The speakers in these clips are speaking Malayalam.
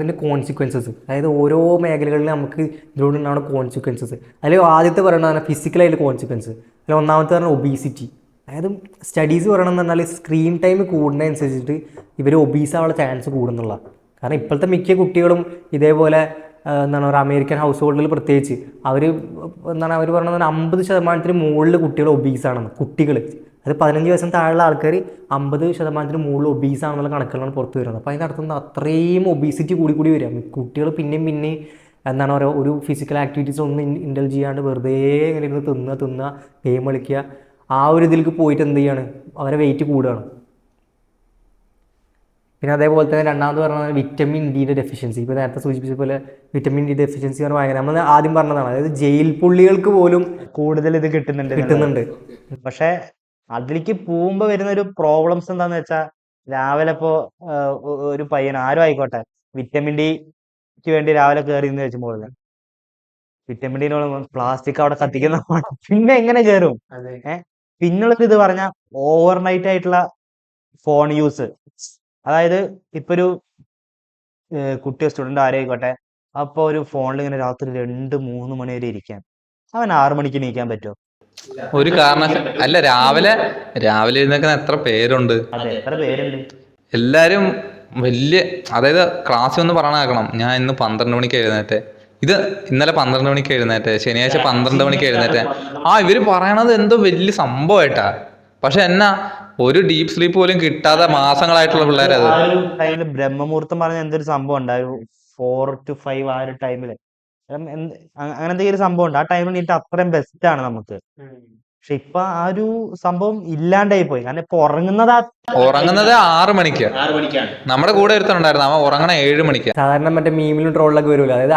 അതിന്റെ കോൺസിക്വൻസസ് അതായത് ഓരോ മേഖലകളിലും നമുക്ക് ഇതിലൂടെ ഉണ്ടാവുന്ന കോൺസിക്വൻസസ് അതിൽ ആദ്യത്തെ പറയണതാണ് ഫിസിക്കലായിട്ട് കോൺസിക്വൻസ് അതിൽ ഒന്നാമത്തെ പറഞ്ഞാൽ ഒബീസിറ്റി അതായത് സ്റ്റഡീസ് പറയണമെന്ന് പറഞ്ഞാൽ സ്ക്രീൻ ടൈം കൂടുന്നതനുസരിച്ചിട്ട് ഇവർ ഒബീസ് ആവാനുള്ള ചാൻസ് കൂടുന്നുള്ള. കാരണം ഇപ്പോഴത്തെ മിക്ക കുട്ടികളും ഇതേപോലെ എന്താണ് പറയുക അമേരിക്കൻ ഹൗസ് ഹോൾഡിൽ പ്രത്യേകിച്ച് അവർ എന്താണ് അവർ പറഞ്ഞത് അമ്പത് ശതമാനത്തിന് മുകളിൽ കുട്ടികൾ ഒബീസാണെന്ന് കുട്ടികൾ അത് പതിനഞ്ച് വയസ്സിന് താഴെയുള്ള ആൾക്കാർ അമ്പത് ശതമാനത്തിന് മുകളിൽ ഒബീസ് ആണെന്നുള്ള കണക്കുകളാണ് പുറത്ത് വരുന്നത്. അപ്പോൾ അതിന്റെ അർത്ഥം അത്രയും ഒബീസിറ്റി കൂടി കൂടി വരിക. കുട്ടികൾ പിന്നെയും പിന്നെ എന്താണ് പറയുക? ഒരു ഫിസിക്കൽ ആക്ടിവിറ്റീസ് ഒന്നും ഇൻഡൽ ചെയ്യാണ്ട് വെറുതെ ഇങ്ങനെ ഇരുന്ന് തിന്നുക തിന്നുക ഗെയിം കളിക്കുക. ആ ഒരു ഇതിലേക്ക് പോയിട്ട് എന്ത് ചെയ്യാണ്? അവരെ വെയിറ്റ് കൂടുകയാണ്. പിന്നെ അതേപോലെ തന്നെ രണ്ടാമത് പറഞ്ഞത് വിറ്റമിൻ ഡിയുടെ ഡെഫിഷ്യൻസി ഇപ്പോൾ നേരത്തെ സൂചിപ്പിച്ച പോലെ വിറ്റമിൻ ഡി ഡെഫിഷ്യൻസി പറഞ്ഞാൽ ഭയങ്കര നമ്മൾ ആദ്യം പറഞ്ഞതാണ്. അതായത് ജയിൽ പുള്ളികൾക്ക് പോലും കൂടുതൽ ഇത് കിട്ടുന്നുണ്ട് കിട്ടുന്നുണ്ട്. പക്ഷെ അതിലേക്ക് പോകുമ്പോ വരുന്ന ഒരു പ്രോബ്ലംസ് എന്താന്ന് വെച്ചാൽ രാവിലെ ഇപ്പോ ഒരു പയ്യൻ ആരും ആയിക്കോട്ടെ വിറ്റമിൻ ഡിക്ക് വേണ്ടി രാവിലെ കയറി എന്ന് വെച്ചുമ്പോൾ വിറ്റമിൻ ഡിനോട് പ്ലാസ്റ്റിക് അവിടെ കത്തിക്കുന്ന. പിന്നെ എങ്ങനെ കയറും ഏഹ് പിന്നുള്ളത് ഇത് പറഞ്ഞ ഓവർനൈറ്റ് ആയിട്ടുള്ള ഫോൺ യൂസ് അതായത് ഇപ്പൊ ഒരു കുട്ടി സ്റ്റുഡന്റ് ആരും ആയിക്കോട്ടെ അപ്പൊ ഒരു ഫോണിൽ ഇങ്ങനെ രാത്രി രണ്ട് മൂന്ന് മണി വരെ ഇരിക്കാൻ. അവൻ ആറു മണിക്ക് നീക്കാൻ പറ്റുമോ ഒരു കാരണ അല്ല രാവിലെ രാവിലെ എഴുന്നേക്കുന്ന എത്ര പേരുണ്ട്? അതെ എത്ര പേരുണ്ട്? എല്ലാരും വലിയ അതായത് ക്ലാസ് ഒന്ന് പറയണാക്കണം ഞാൻ ഇന്ന് പന്ത്രണ്ട് മണിക്ക് എഴുന്നേറ്റേ. ഇത് ഇന്നലെ പന്ത്രണ്ട് മണിക്ക് എഴുന്നേറ്റെ. ശനിയാഴ്ച പന്ത്രണ്ട് മണിക്ക് എഴുന്നേറ്റെ. ആ ഇവർ പറയണത് എന്തോ വലിയ സംഭവമായിട്ടാ പക്ഷെ എന്നാ ഒരു ഡീപ് സ്ലീപ്പ് പോലും കിട്ടാതെ മാസങ്ങളായിട്ടുള്ള പിള്ളേരത്. ബ്രഹ്മമുഹൂർത്തം പറഞ്ഞ എന്തൊരു സംഭവം ഉണ്ടായിരുന്നു ഫോർ ടു ഫൈവ് ആ ഒരു ടൈമിൽ അങ്ങനെ എന്തെങ്കിലും സംഭവം ഉണ്ട് ആ ടൈമിൽ നീറ്റ് അത്രയും ബെസ്റ്റ് ആണ് നമുക്ക്. പക്ഷെ ഇപ്പൊ ആ ഒരു സംഭവം ഇല്ലാണ്ടായി പോയി. കാരണം ഇപ്പൊ ഉറങ്ങുന്നത് ഉറങ്ങുന്നത് ആറ് മണിക്ക്. നമ്മുടെ കൂടെ ഒരുത്തനുണ്ടായിരുന്നു. അവൻ ഉറങ്ങണ ഏഴ് മണിക്ക്. സാധാരണ മറ്റേ മീമിലും ട്രോളിലൊക്കെ വരുമല്ലോ അതായത്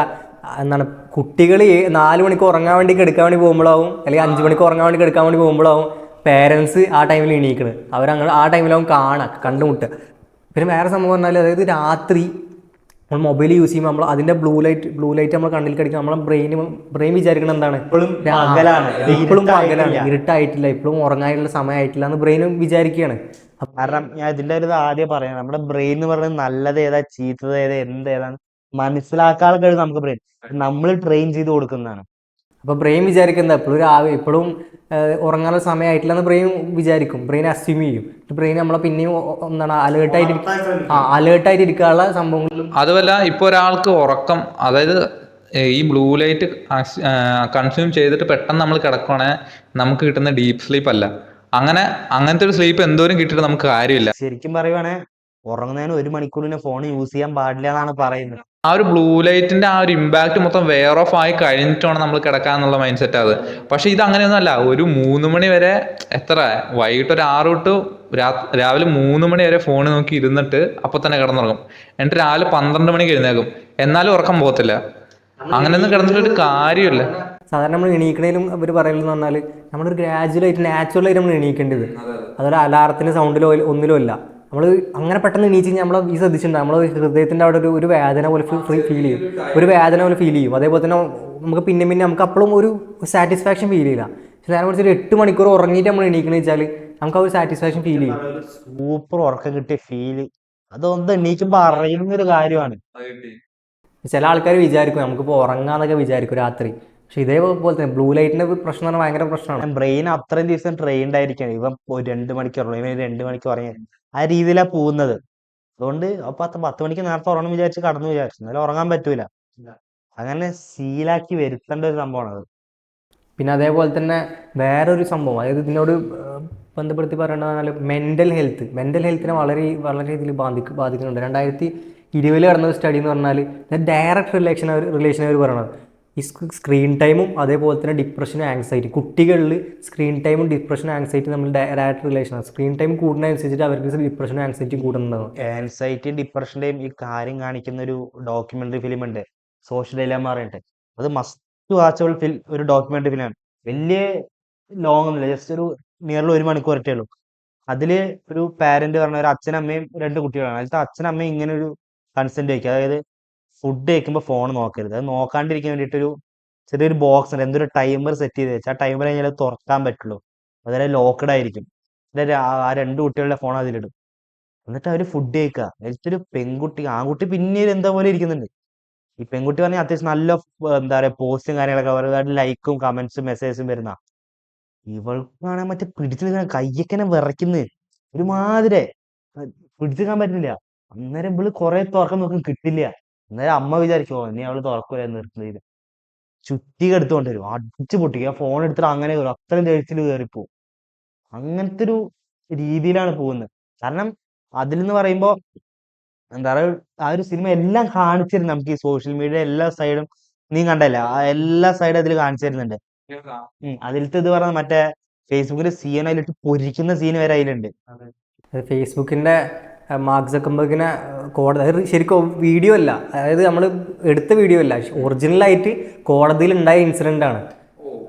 എന്താണ് കുട്ടികൾ നാല് മണിക്ക് ഉറങ്ങാൻ വേണ്ടി എടുക്കാൻ വേണ്ടി പോകുമ്പോഴാവും അല്ലെങ്കിൽ അഞ്ച് മണിക്ക് ഉറങ്ങാൻ വേണ്ടി എടുക്കാൻ വേണ്ടി പോകുമ്പോഴാവും പേരൻസ് ആ ടൈമിൽ എണീക്കണത്. അവരങ്ങനെ ആ ടൈമിലാവും കാണാം കണ്ടുമുട്ടുക. പിന്നെ വേറെ സംഭവം പറഞ്ഞാൽ അതായത് രാത്രി നമ്മൾ മൊബൈൽ യൂസ് ചെയ്യുമ്പോൾ നമ്മൾ അതിന്റെ ബ്ലൂ ലൈറ്റ് ബ്ലൂ ലൈറ്റ് നമ്മൾ കണ്ണിൽ കടിക്കുക നമ്മളെ ബ്രെയിൻ ബ്രെയിൻ വിചാരിക്കണം എന്താണ്? ഇപ്പോഴും പകലാണ്. ഇരുട്ടായിട്ടില്ല. ഇപ്പോഴും ഉറങ്ങാനുള്ള സമയമായിട്ടില്ല എന്ന് ബ്രെയിനും വിചാരിക്കുകയാണ് കാരണം ഞാൻ ഇതിന്റെ ഒരു ആദ്യം പറയാം. നമ്മുടെ ബ്രെയിൻ എന്ന് പറയുന്നത് നല്ലത് ഏതാ ചീത്തത് ഏതാ എന്ത് ഏതാണ് മനസ്സിലാക്കാൻ കഴിയും നമുക്ക് ബ്രെയിൻ നമ്മൾ ട്രെയിൻ ചെയ്ത് കൊടുക്കുന്നതാണ്. അപ്പോൾ ബ്രെയിൻ വിചാരിക്കുന്നത് എപ്പോഴും രാവിലെ ഇപ്പോഴും ഉറങ്ങാനുള്ള സമയമായിട്ടില്ലെന്ന് ബ്രെയിൻ വിചാരിക്കും. ബ്രെയിൻ അസ്യൂം ചെയ്യും. ബ്രെയിൻ നമ്മളെ പിന്നെയും എന്താണ് അലേർട്ടായിട്ട് ആ അലേർട്ടായിട്ട് ഇരിക്കാനുള്ള സംഭവങ്ങളും അതുമല്ല ഇപ്പോൾ ഒരാൾക്ക് ഉറക്കം അതായത് ഈ ബ്ലൂ ലൈറ്റ് കൺസ്യൂം ചെയ്തിട്ട് പെട്ടെന്ന് നമ്മൾ കിടക്കുകയാണെങ്കിൽ നമുക്ക് കിട്ടുന്ന ഡീപ്പ് സ്ലീപ്പ് അല്ല. അങ്ങനെ അങ്ങനത്തെ ഒരു സ്ലീപ്പ് എന്തോരം കിട്ടിയിട്ട് നമുക്ക് കാര്യമില്ല. ശരിക്കും പറയുവാണെങ്കിൽ ഉറങ്ങുന്നതിന് ഒരു മണിക്കൂറിന് ഫോൺ യൂസ് ചെയ്യാൻ പാടില്ല എന്നാണ് പറയുന്നത്. ആ ഒരു ബ്ലൂ ലൈറ്റിന്റെ ആ ഒരു ഇമ്പാക്ട് മൊത്തം വെയർ ഓഫ് ആയി കഴിഞ്ഞിട്ടാണ് നമ്മൾ കിടക്കാന്നുള്ള മൈൻഡ് സെറ്റ് അത്. പക്ഷെ ഇത് അങ്ങനെയൊന്നുമല്ല. ഒരു മൂന്ന് മണി വരെ എത്ര? വൈകിട്ട് ഒരു ആറ് തൊട്ട് രാ- രാവിലെ മൂന്ന് മണി വരെ ഫോൺ നോക്കി ഇരുന്നിട്ട് അപ്പൊ തന്നെ കിടന്നുറങ്ങും. എന്നിട്ട് രാവിലെ പന്ത്രണ്ട് മണിക്ക് എഴുന്നേക്കും എന്നാലും ഉറക്കം പോകത്തില്ല. അങ്ങനെയൊന്നും കിടന്നിട്ട് ഒരു കാര്യമില്ല. സാധാരണ നമ്മൾ എണീക്കണേലും അവർ പറയുന്നത് പറഞ്ഞാൽ നമ്മളൊരു ഗ്രാജുവലായിട്ട് നാച്ചുറലായിട്ട് നമ്മൾ എണീക്കേണ്ടത്. അതൊരു അലാറത്തിന്റെ സൗണ്ടിലോ ഒന്നിലോ അല്ല നമ്മൾ അങ്ങനെ പെട്ടെന്ന് എണീച്ച് കഴിഞ്ഞാൽ നമ്മൾ ഈ ശ്രദ്ധിച്ചിട്ടുണ്ട് നമ്മൾ ഹൃദയത്തിന്റെ അവിടെ ഒരു ഒരു വേദന പോലെ ഫീൽ ചെയ്യും. ഒരു വേദന പോലെ ഫീൽ ചെയ്യും. അതേപോലെ തന്നെ നമുക്ക് പിന്നെ പിന്നെ നമുക്ക് അപ്പോഴും ഒരു സാറ്റിസ്ഫാക്ഷൻ ഫീൽ ചെയ്യില്ല. പക്ഷെ നേരെ ഒരു എട്ട് മണിക്കൂർ ഉറങ്ങിയിട്ട് നമ്മൾ എണീക്കണമെന്ന് വെച്ചാൽ നമുക്ക് ആ ഒരു സാറ്റിസ്ഫാക്ഷൻ ഫീൽ ചെയ്യും. സൂപ്പർ ഉറക്കം കിട്ടിയ ഫീൽ അതൊന്ന് എണീക്കുമ്പോൾ അറിയുന്ന ഒരു കാര്യമാണ്. ചില ആൾക്കാർ വിചാരിക്കും നമുക്കിപ്പോൾ ഉറങ്ങാന്നൊക്കെ വിചാരിക്കും രാത്രി. പക്ഷെ ഇതേപോലെ തന്നെ ബ്ലൂ ലൈറ്റിന്റെ പ്രശ്നം എന്ന് പറഞ്ഞാൽ ഭയങ്കര പ്രശ്നമാണ്. ബ്രെയിൻ അത്രയും ദിവസം ട്രെയിൻഡ് ആയിരിക്കണം. ഇവൻ ഒരു രണ്ട് മണിക്കൂർ ഇവൻ രണ്ട് മണിക്കൂർ ഉറങ്ങി ആ രീതിയിലാ പോകുന്നത്. അതുകൊണ്ട് അപ്പൊ പത്ത് പത്ത് മണിക്ക് നേരത്തെ ഉറങ്ങണം വിചാരിച്ച് കടന്നു വിചാരിച്ചു. എന്നാലും ഉറങ്ങാൻ പറ്റൂല. അങ്ങനെ ശീലാക്കി വരുത്തേണ്ട ഒരു സംഭവമാണ് അത്. പിന്നെ അതേപോലെ തന്നെ വേറൊരു സംഭവം. അതായത് ഇതിനോട് ബന്ധപ്പെടുത്തി പറയേണ്ടത് മെന്റൽ ഹെൽത്ത് മെന്റൽ ഹെൽത്തിനെ വളരെ വളരെ രീതിയിൽ ബാധിക്കും ബാധിക്കുന്നുണ്ട്. രണ്ടായിരത്തി ഇരുപതിൽ നടന്ന ഒരു സ്റ്റഡി എന്ന് പറഞ്ഞാൽ ഡയറക്റ്റ് റിലേഷൻ റിലേഷൻ അവർ പറയണത്. ഈ സ്ക്രീൻ ടൈമും അതേപോലെ തന്നെ ഡിപ്രഷനും ആങ്സൈറ്റി കുട്ടികളിൽ സ്ക്രീൻ ടൈമും ഡിപ്രഷനും ആങ്സൈറ്റി നമ്മൾ ഡയറക്റ്റ് റിലേഷനാണ് സ്ക്രീൻ ടൈം കൂടുന്നതനുസരിച്ചിട്ട് അവർക്ക് ഡിപ്രഷനും ആങ്സൈറ്റി കൂടുന്നുണ്ടാവും. ആൻസൈറ്റിയും ഡിപ്രഷന്റെയും ഈ കാര്യം കാണിക്കുന്ന ഒരു ഡോക്യുമെന്ററി ഫിലിം ഉണ്ട് സോഷ്യൽ ഡൈലാമ പറഞ്ഞിട്ട്. അത് മസ്റ്റ് വാച്ചബിൾ ഫിൽ ഒരു ഡോക്യുമെന്ററി ഫിലിമാണ് വലിയ ലോങ് ഒന്നുമില്ല. ജസ്റ്റ് ഒരു നിയർലി ഒരു മണിക്കൂർ ഒറ്റേ ഉള്ളൂ. അതിൽ ഒരു പാരന്റ് പറഞ്ഞ ഒരു അച്ഛനമ്മയും രണ്ട് കുട്ടികളാണ്. അതിലത്തെ അച്ഛനമ്മയും ഇങ്ങനെ ഒരു കൺസെന്റ് വയ്ക്കുക അതായത് ഫുഡ് കഴിക്കുമ്പോൾ ഫോൺ നോക്കരുത്. അത് നോക്കാണ്ടിരിക്കാൻ വേണ്ടിയിട്ടൊരു ചെറിയൊരു ബോക്സ് ഉണ്ട്. എന്തൊരു ടൈമർ സെറ്റ് ചെയ്ത് വെച്ചാൽ ആ ടൈമർ കഴിഞ്ഞാൽ തുറക്കാൻ പറ്റുള്ളൂ. അതുവരെ ലോക്ക്ഡ് ആയിരിക്കും. എന്നിട്ട് ആ രണ്ട് കുട്ടികളുടെ ഫോൺ അതിലിടും. എന്നിട്ട് അവർ ഫുഡ് കഴിക്കുക എന്നിട്ടൊരു പെൺകുട്ടി ആൺകുട്ടി പിന്നീട് എന്താ പോലെ ഇരിക്കുന്നുണ്ട്. ഈ പെൺകുട്ടി പറഞ്ഞാൽ അത്യാവശ്യം നല്ല എന്താ പറയുക പോസ്റ്റും കാര്യങ്ങളൊക്കെ ഒരുപാട് ലൈക്കും കമന്റ്സും മെസ്സേജും വരുന്ന. ഇവൾക്കാണെങ്കിൽ മറ്റേ പിടിച്ചു നിൽക്കുന്ന കയ്യൊക്കെ വിറയ്ക്കുന്നത് ഒരുമാതിരെ. പിടിച്ചു നിൽക്കാൻ പറ്റുന്നില്ല. അന്നേരം ഇവൾ കുറെ തുറക്കം നോക്കും കിട്ടില്ല. അന്നേരം അമ്മ വിചാരിക്കും "ഓ, ഇനി അവൾ തുറക്കൂല നിർത്തുന്നത് ചുറ്റി എടുത്തുകൊണ്ട് വരും അടിച്ചു പൊട്ടിക്കുക ഫോൺ എടുത്തിട്ട് അങ്ങനെ കയറും അത്രയും ദേഷ്യത്തിൽ കയറിപ്പോവും അങ്ങനത്തെ ഒരു രീതിയിലാണ് പോകുന്നത്. കാരണം അതിൽ നിന്ന് പറയുമ്പോ എന്താ പറയുക ആ ഒരു സിനിമ എല്ലാം കാണിച്ചു തരും നമുക്ക് ഈ സോഷ്യൽ മീഡിയ എല്ലാ സൈഡും നീ കണ്ടല്ല? എല്ലാ സൈഡും അതിൽ കാണിച്ചു തരുന്നുണ്ട്. അതിലത്തെ ഇത് പറഞ്ഞ മറ്റേ ഫേസ്ബുക്കിൽ സീൻ അതിലിട്ട് പൊരിക്കുന്ന സീൻ വരെ അതിലുണ്ട്. ഫേസ്ബുക്കിന്റെ മാർക്ക് സക്കംബർഗിനെ കോടതി അത് ശരിക്കും വീഡിയോ അല്ല അതായത് നമ്മൾ എടുത്ത വീഡിയോ അല്ല ഒറിജിനലായിട്ട് കോടതിയിൽ ഉണ്ടായ ഇൻസിഡന്റ് ആണ്.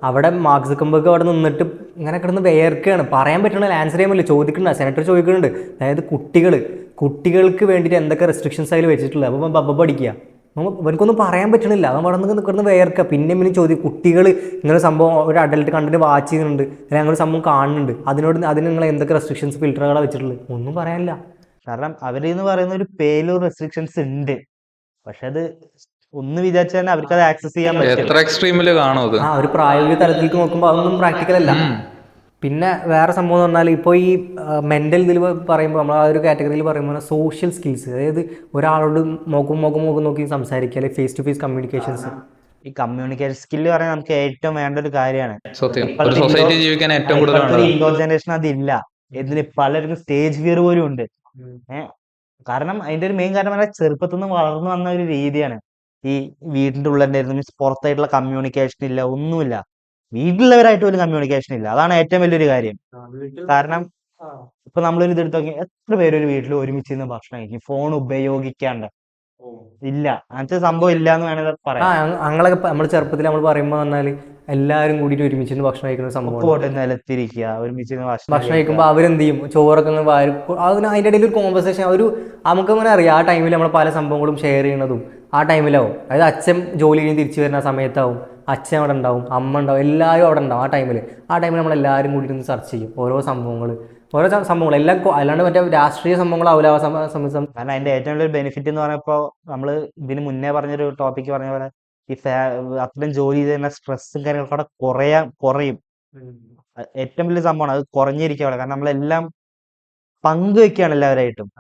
അവിടെ മാർക്ക് സക്കംബർഗ് അവിടെ നിന്നിട്ട് ഇങ്ങനെ കിടന്ന് വേർക്കുകയാണ് പറയാൻ പറ്റണ ആൻസർ ചെയ്യാൻ പറ്റില്ല. ചോദിക്കുന്നുണ്ട് സെനറ്റർ ചോദിക്കുന്നുണ്ട്. അതായത് കുട്ടികൾ കുട്ടികൾക്ക് വേണ്ടിയിട്ട് എന്തൊക്കെ റെസ്ട്രിക്ഷൻസ് അതിൽ വെച്ചിട്ടുള്ളത്? അപ്പോൾ ബബ്ബ പഠിക്കുക. നമ്മൾ ഇവനക്കൊന്നും പറയാൻ പറ്റണില്ല അവൻ അവിടെ നിന്ന് കിടന്ന് വേർക്കുക പിന്നെ പിന്നെ ചോദ്യം കുട്ടികൾ ഇങ്ങനെ സംഭവം ഒരു അഡൽട്ട് കണ്ടന്റ് വാച്ച് ചെയ്യുന്നുണ്ട്. അല്ലെങ്കിൽ അങ്ങനെ സംഭവം കാണുന്നുണ്ട്. അതിനോട് അതിന് നിങ്ങൾ എന്തൊക്കെ റെസ്ട്രിക്ഷൻസ് ഫിൽറ്ററുകളാണ് വെച്ചിട്ടുള്ളത്? ഒന്നും പറയാനില്ല. കാരണം അവരെന്ന് പറയുന്ന ഒരു പേലൂർ റെസ്ട്രിക്ഷൻസ് ഉണ്ട്. പക്ഷെ അത് ഒന്ന് വിചാരിച്ചാൽ തന്നെ അവർക്ക് അത് ആക്സസ് ചെയ്യാൻ പറ്റും എത്ര കാണും അത്? ആ ഒരു പ്രായോഗിക തലത്തിലേക്ക് നോക്കുമ്പോൾ അതൊന്നും പ്രാക്ടിക്കൽ അല്ല. പിന്നെ വേറെ സംഭവം എന്ന് പറഞ്ഞാൽ ഇപ്പോൾ ഈ മെന്റൽ ഇതിൽ പറയുമ്പോൾ നമ്മൾ ആ ഒരു കാറ്റഗറിയിൽ പറയുമ്പോൾ സോഷ്യൽ സ്കിൽസ് അതായത് ഒരാളോട് മോക്കും മോക്കും മോക്കും നോക്കി സംസാരിക്കുക അല്ലെങ്കിൽ ഫേസ് ടു ഫേസ് കമ്മ്യൂണിക്കേഷൻസ് ഈ കമ്മ്യൂണിക്കേഷൻ സ്കില്ല് പറയാൻ നമുക്ക് ഏറ്റവും വേണ്ട ഒരു കാര്യമാണ്. സത്യം. ഒരു സൊസൈറ്റി ജീവിക്കാൻ ഏറ്റവും കൂടുതൽ ഇൻഡോർ ജനറേഷൻ അതില്ല. ഇതിൽ പലർക്കും സ്റ്റേജ് ഫിയർ പോലും ഉണ്ട്. ഏഹ് കാരണം അതിന്റെ ഒരു മെയിൻ കാരണം പറഞ്ഞാൽ ചെറുപ്പത്തിൽ നിന്ന് വളർന്നു വന്ന ഒരു രീതിയാണ്. ഈ വീടിന്റെ ഉള്ളിൽ ഉണ്ടായിരുന്നു മീൻസ് പുറത്തായിട്ടുള്ള കമ്മ്യൂണിക്കേഷൻ ഇല്ല ഒന്നുമില്ല. വീട്ടിലുള്ളവരായിട്ട് പോലും കമ്മ്യൂണിക്കേഷൻ ഇല്ല. അതാണ് ഏറ്റവും വലിയൊരു കാര്യം. കാരണം ഇപ്പൊ നമ്മളൊരു ഇത് എടുത്ത് നോക്കി എത്ര പേര് ഒരു വീട്ടിൽ ഒരുമിച്ച് ഭക്ഷണം കഴിക്കും? ഫോൺ ഉപയോഗിക്കാണ്ട്. ഇല്ല. അങ്ങനത്തെ സംഭവം ഇല്ല. എന്ന് വേണമെങ്കിൽ ആ പറയാം ഞങ്ങളൊക്കെ നമ്മൾ ചെറുപ്പത്തിൽ നമ്മൾ പറയുമ്പോൾ പറഞ്ഞാൽ എല്ലാവരും കൂടിയിട്ട് ഒരുമിച്ച് ഭക്ഷണം കഴിക്കുന്ന ഒരു സംഭവം പോട്ട് നിലത്തിരിക്കുക ഒരുമിച്ച് ഭക്ഷണം ഭക്ഷണം കഴിക്കുമ്പോൾ അവരെന്ത് ചെയ്യും ചോറൊക്കെ അങ്ങ് വാരി അതിന് അതിന്റെ ഇടയിൽ ഒരു കോൺവെർസേഷൻ ഒരു നമുക്ക് അങ്ങനെ അറിയാം. ആ ടൈമിൽ നമ്മൾ പല സംഭവങ്ങളും ഷെയർ ചെയ്യണതും ആ ടൈമിലാവും അതായത് അച്ഛൻ ജോലി കഴിഞ്ഞ് തിരിച്ചു വരുന്ന സമയത്താവും. അച്ഛൻ അവിടെ ഉണ്ടാവും. അമ്മ ഉണ്ടാവും. എല്ലാവരും അവിടെ ഉണ്ടാവും ആ ടൈമിൽ ആ ടൈമിൽ നമ്മൾ എല്ലാവരും കൂടി ഇരുന്ന് ചർച്ച ചെയ്യും ഓരോ സംഭവങ്ങൾ ഓരോ സംഭവങ്ങൾ എല്ലാം അല്ലാണ്ട് മറ്റേ രാഷ്ട്രീയ സംഭവങ്ങളാവില്ല ആ സമ- സമ- സം- കാരണം അതിന്റെ ഏറ്റവും വലിയ ബെനിഫിറ്റ് എന്ന് പറഞ്ഞപ്പോ നമ്മൾ ഇതിന് മുന്നേ പറഞ്ഞൊരു ടോപ്പിക് പറഞ്ഞ പോലെ ഈ അത്രയും ജോലി ചെയ്ത് തന്നെ സ്ട്രെസ്സും കാര്യങ്ങളൊക്കെ അവിടെ കുറയാ കുറയും. ഏറ്റവും വലിയ സംഭവമാണ്. അത് കുറഞ്ഞിരിക്കുക അവിടെ കാരണം നമ്മളെല്ലാം പങ്കുവെക്കുകയാണ് എല്ലാവരായിട്ടും.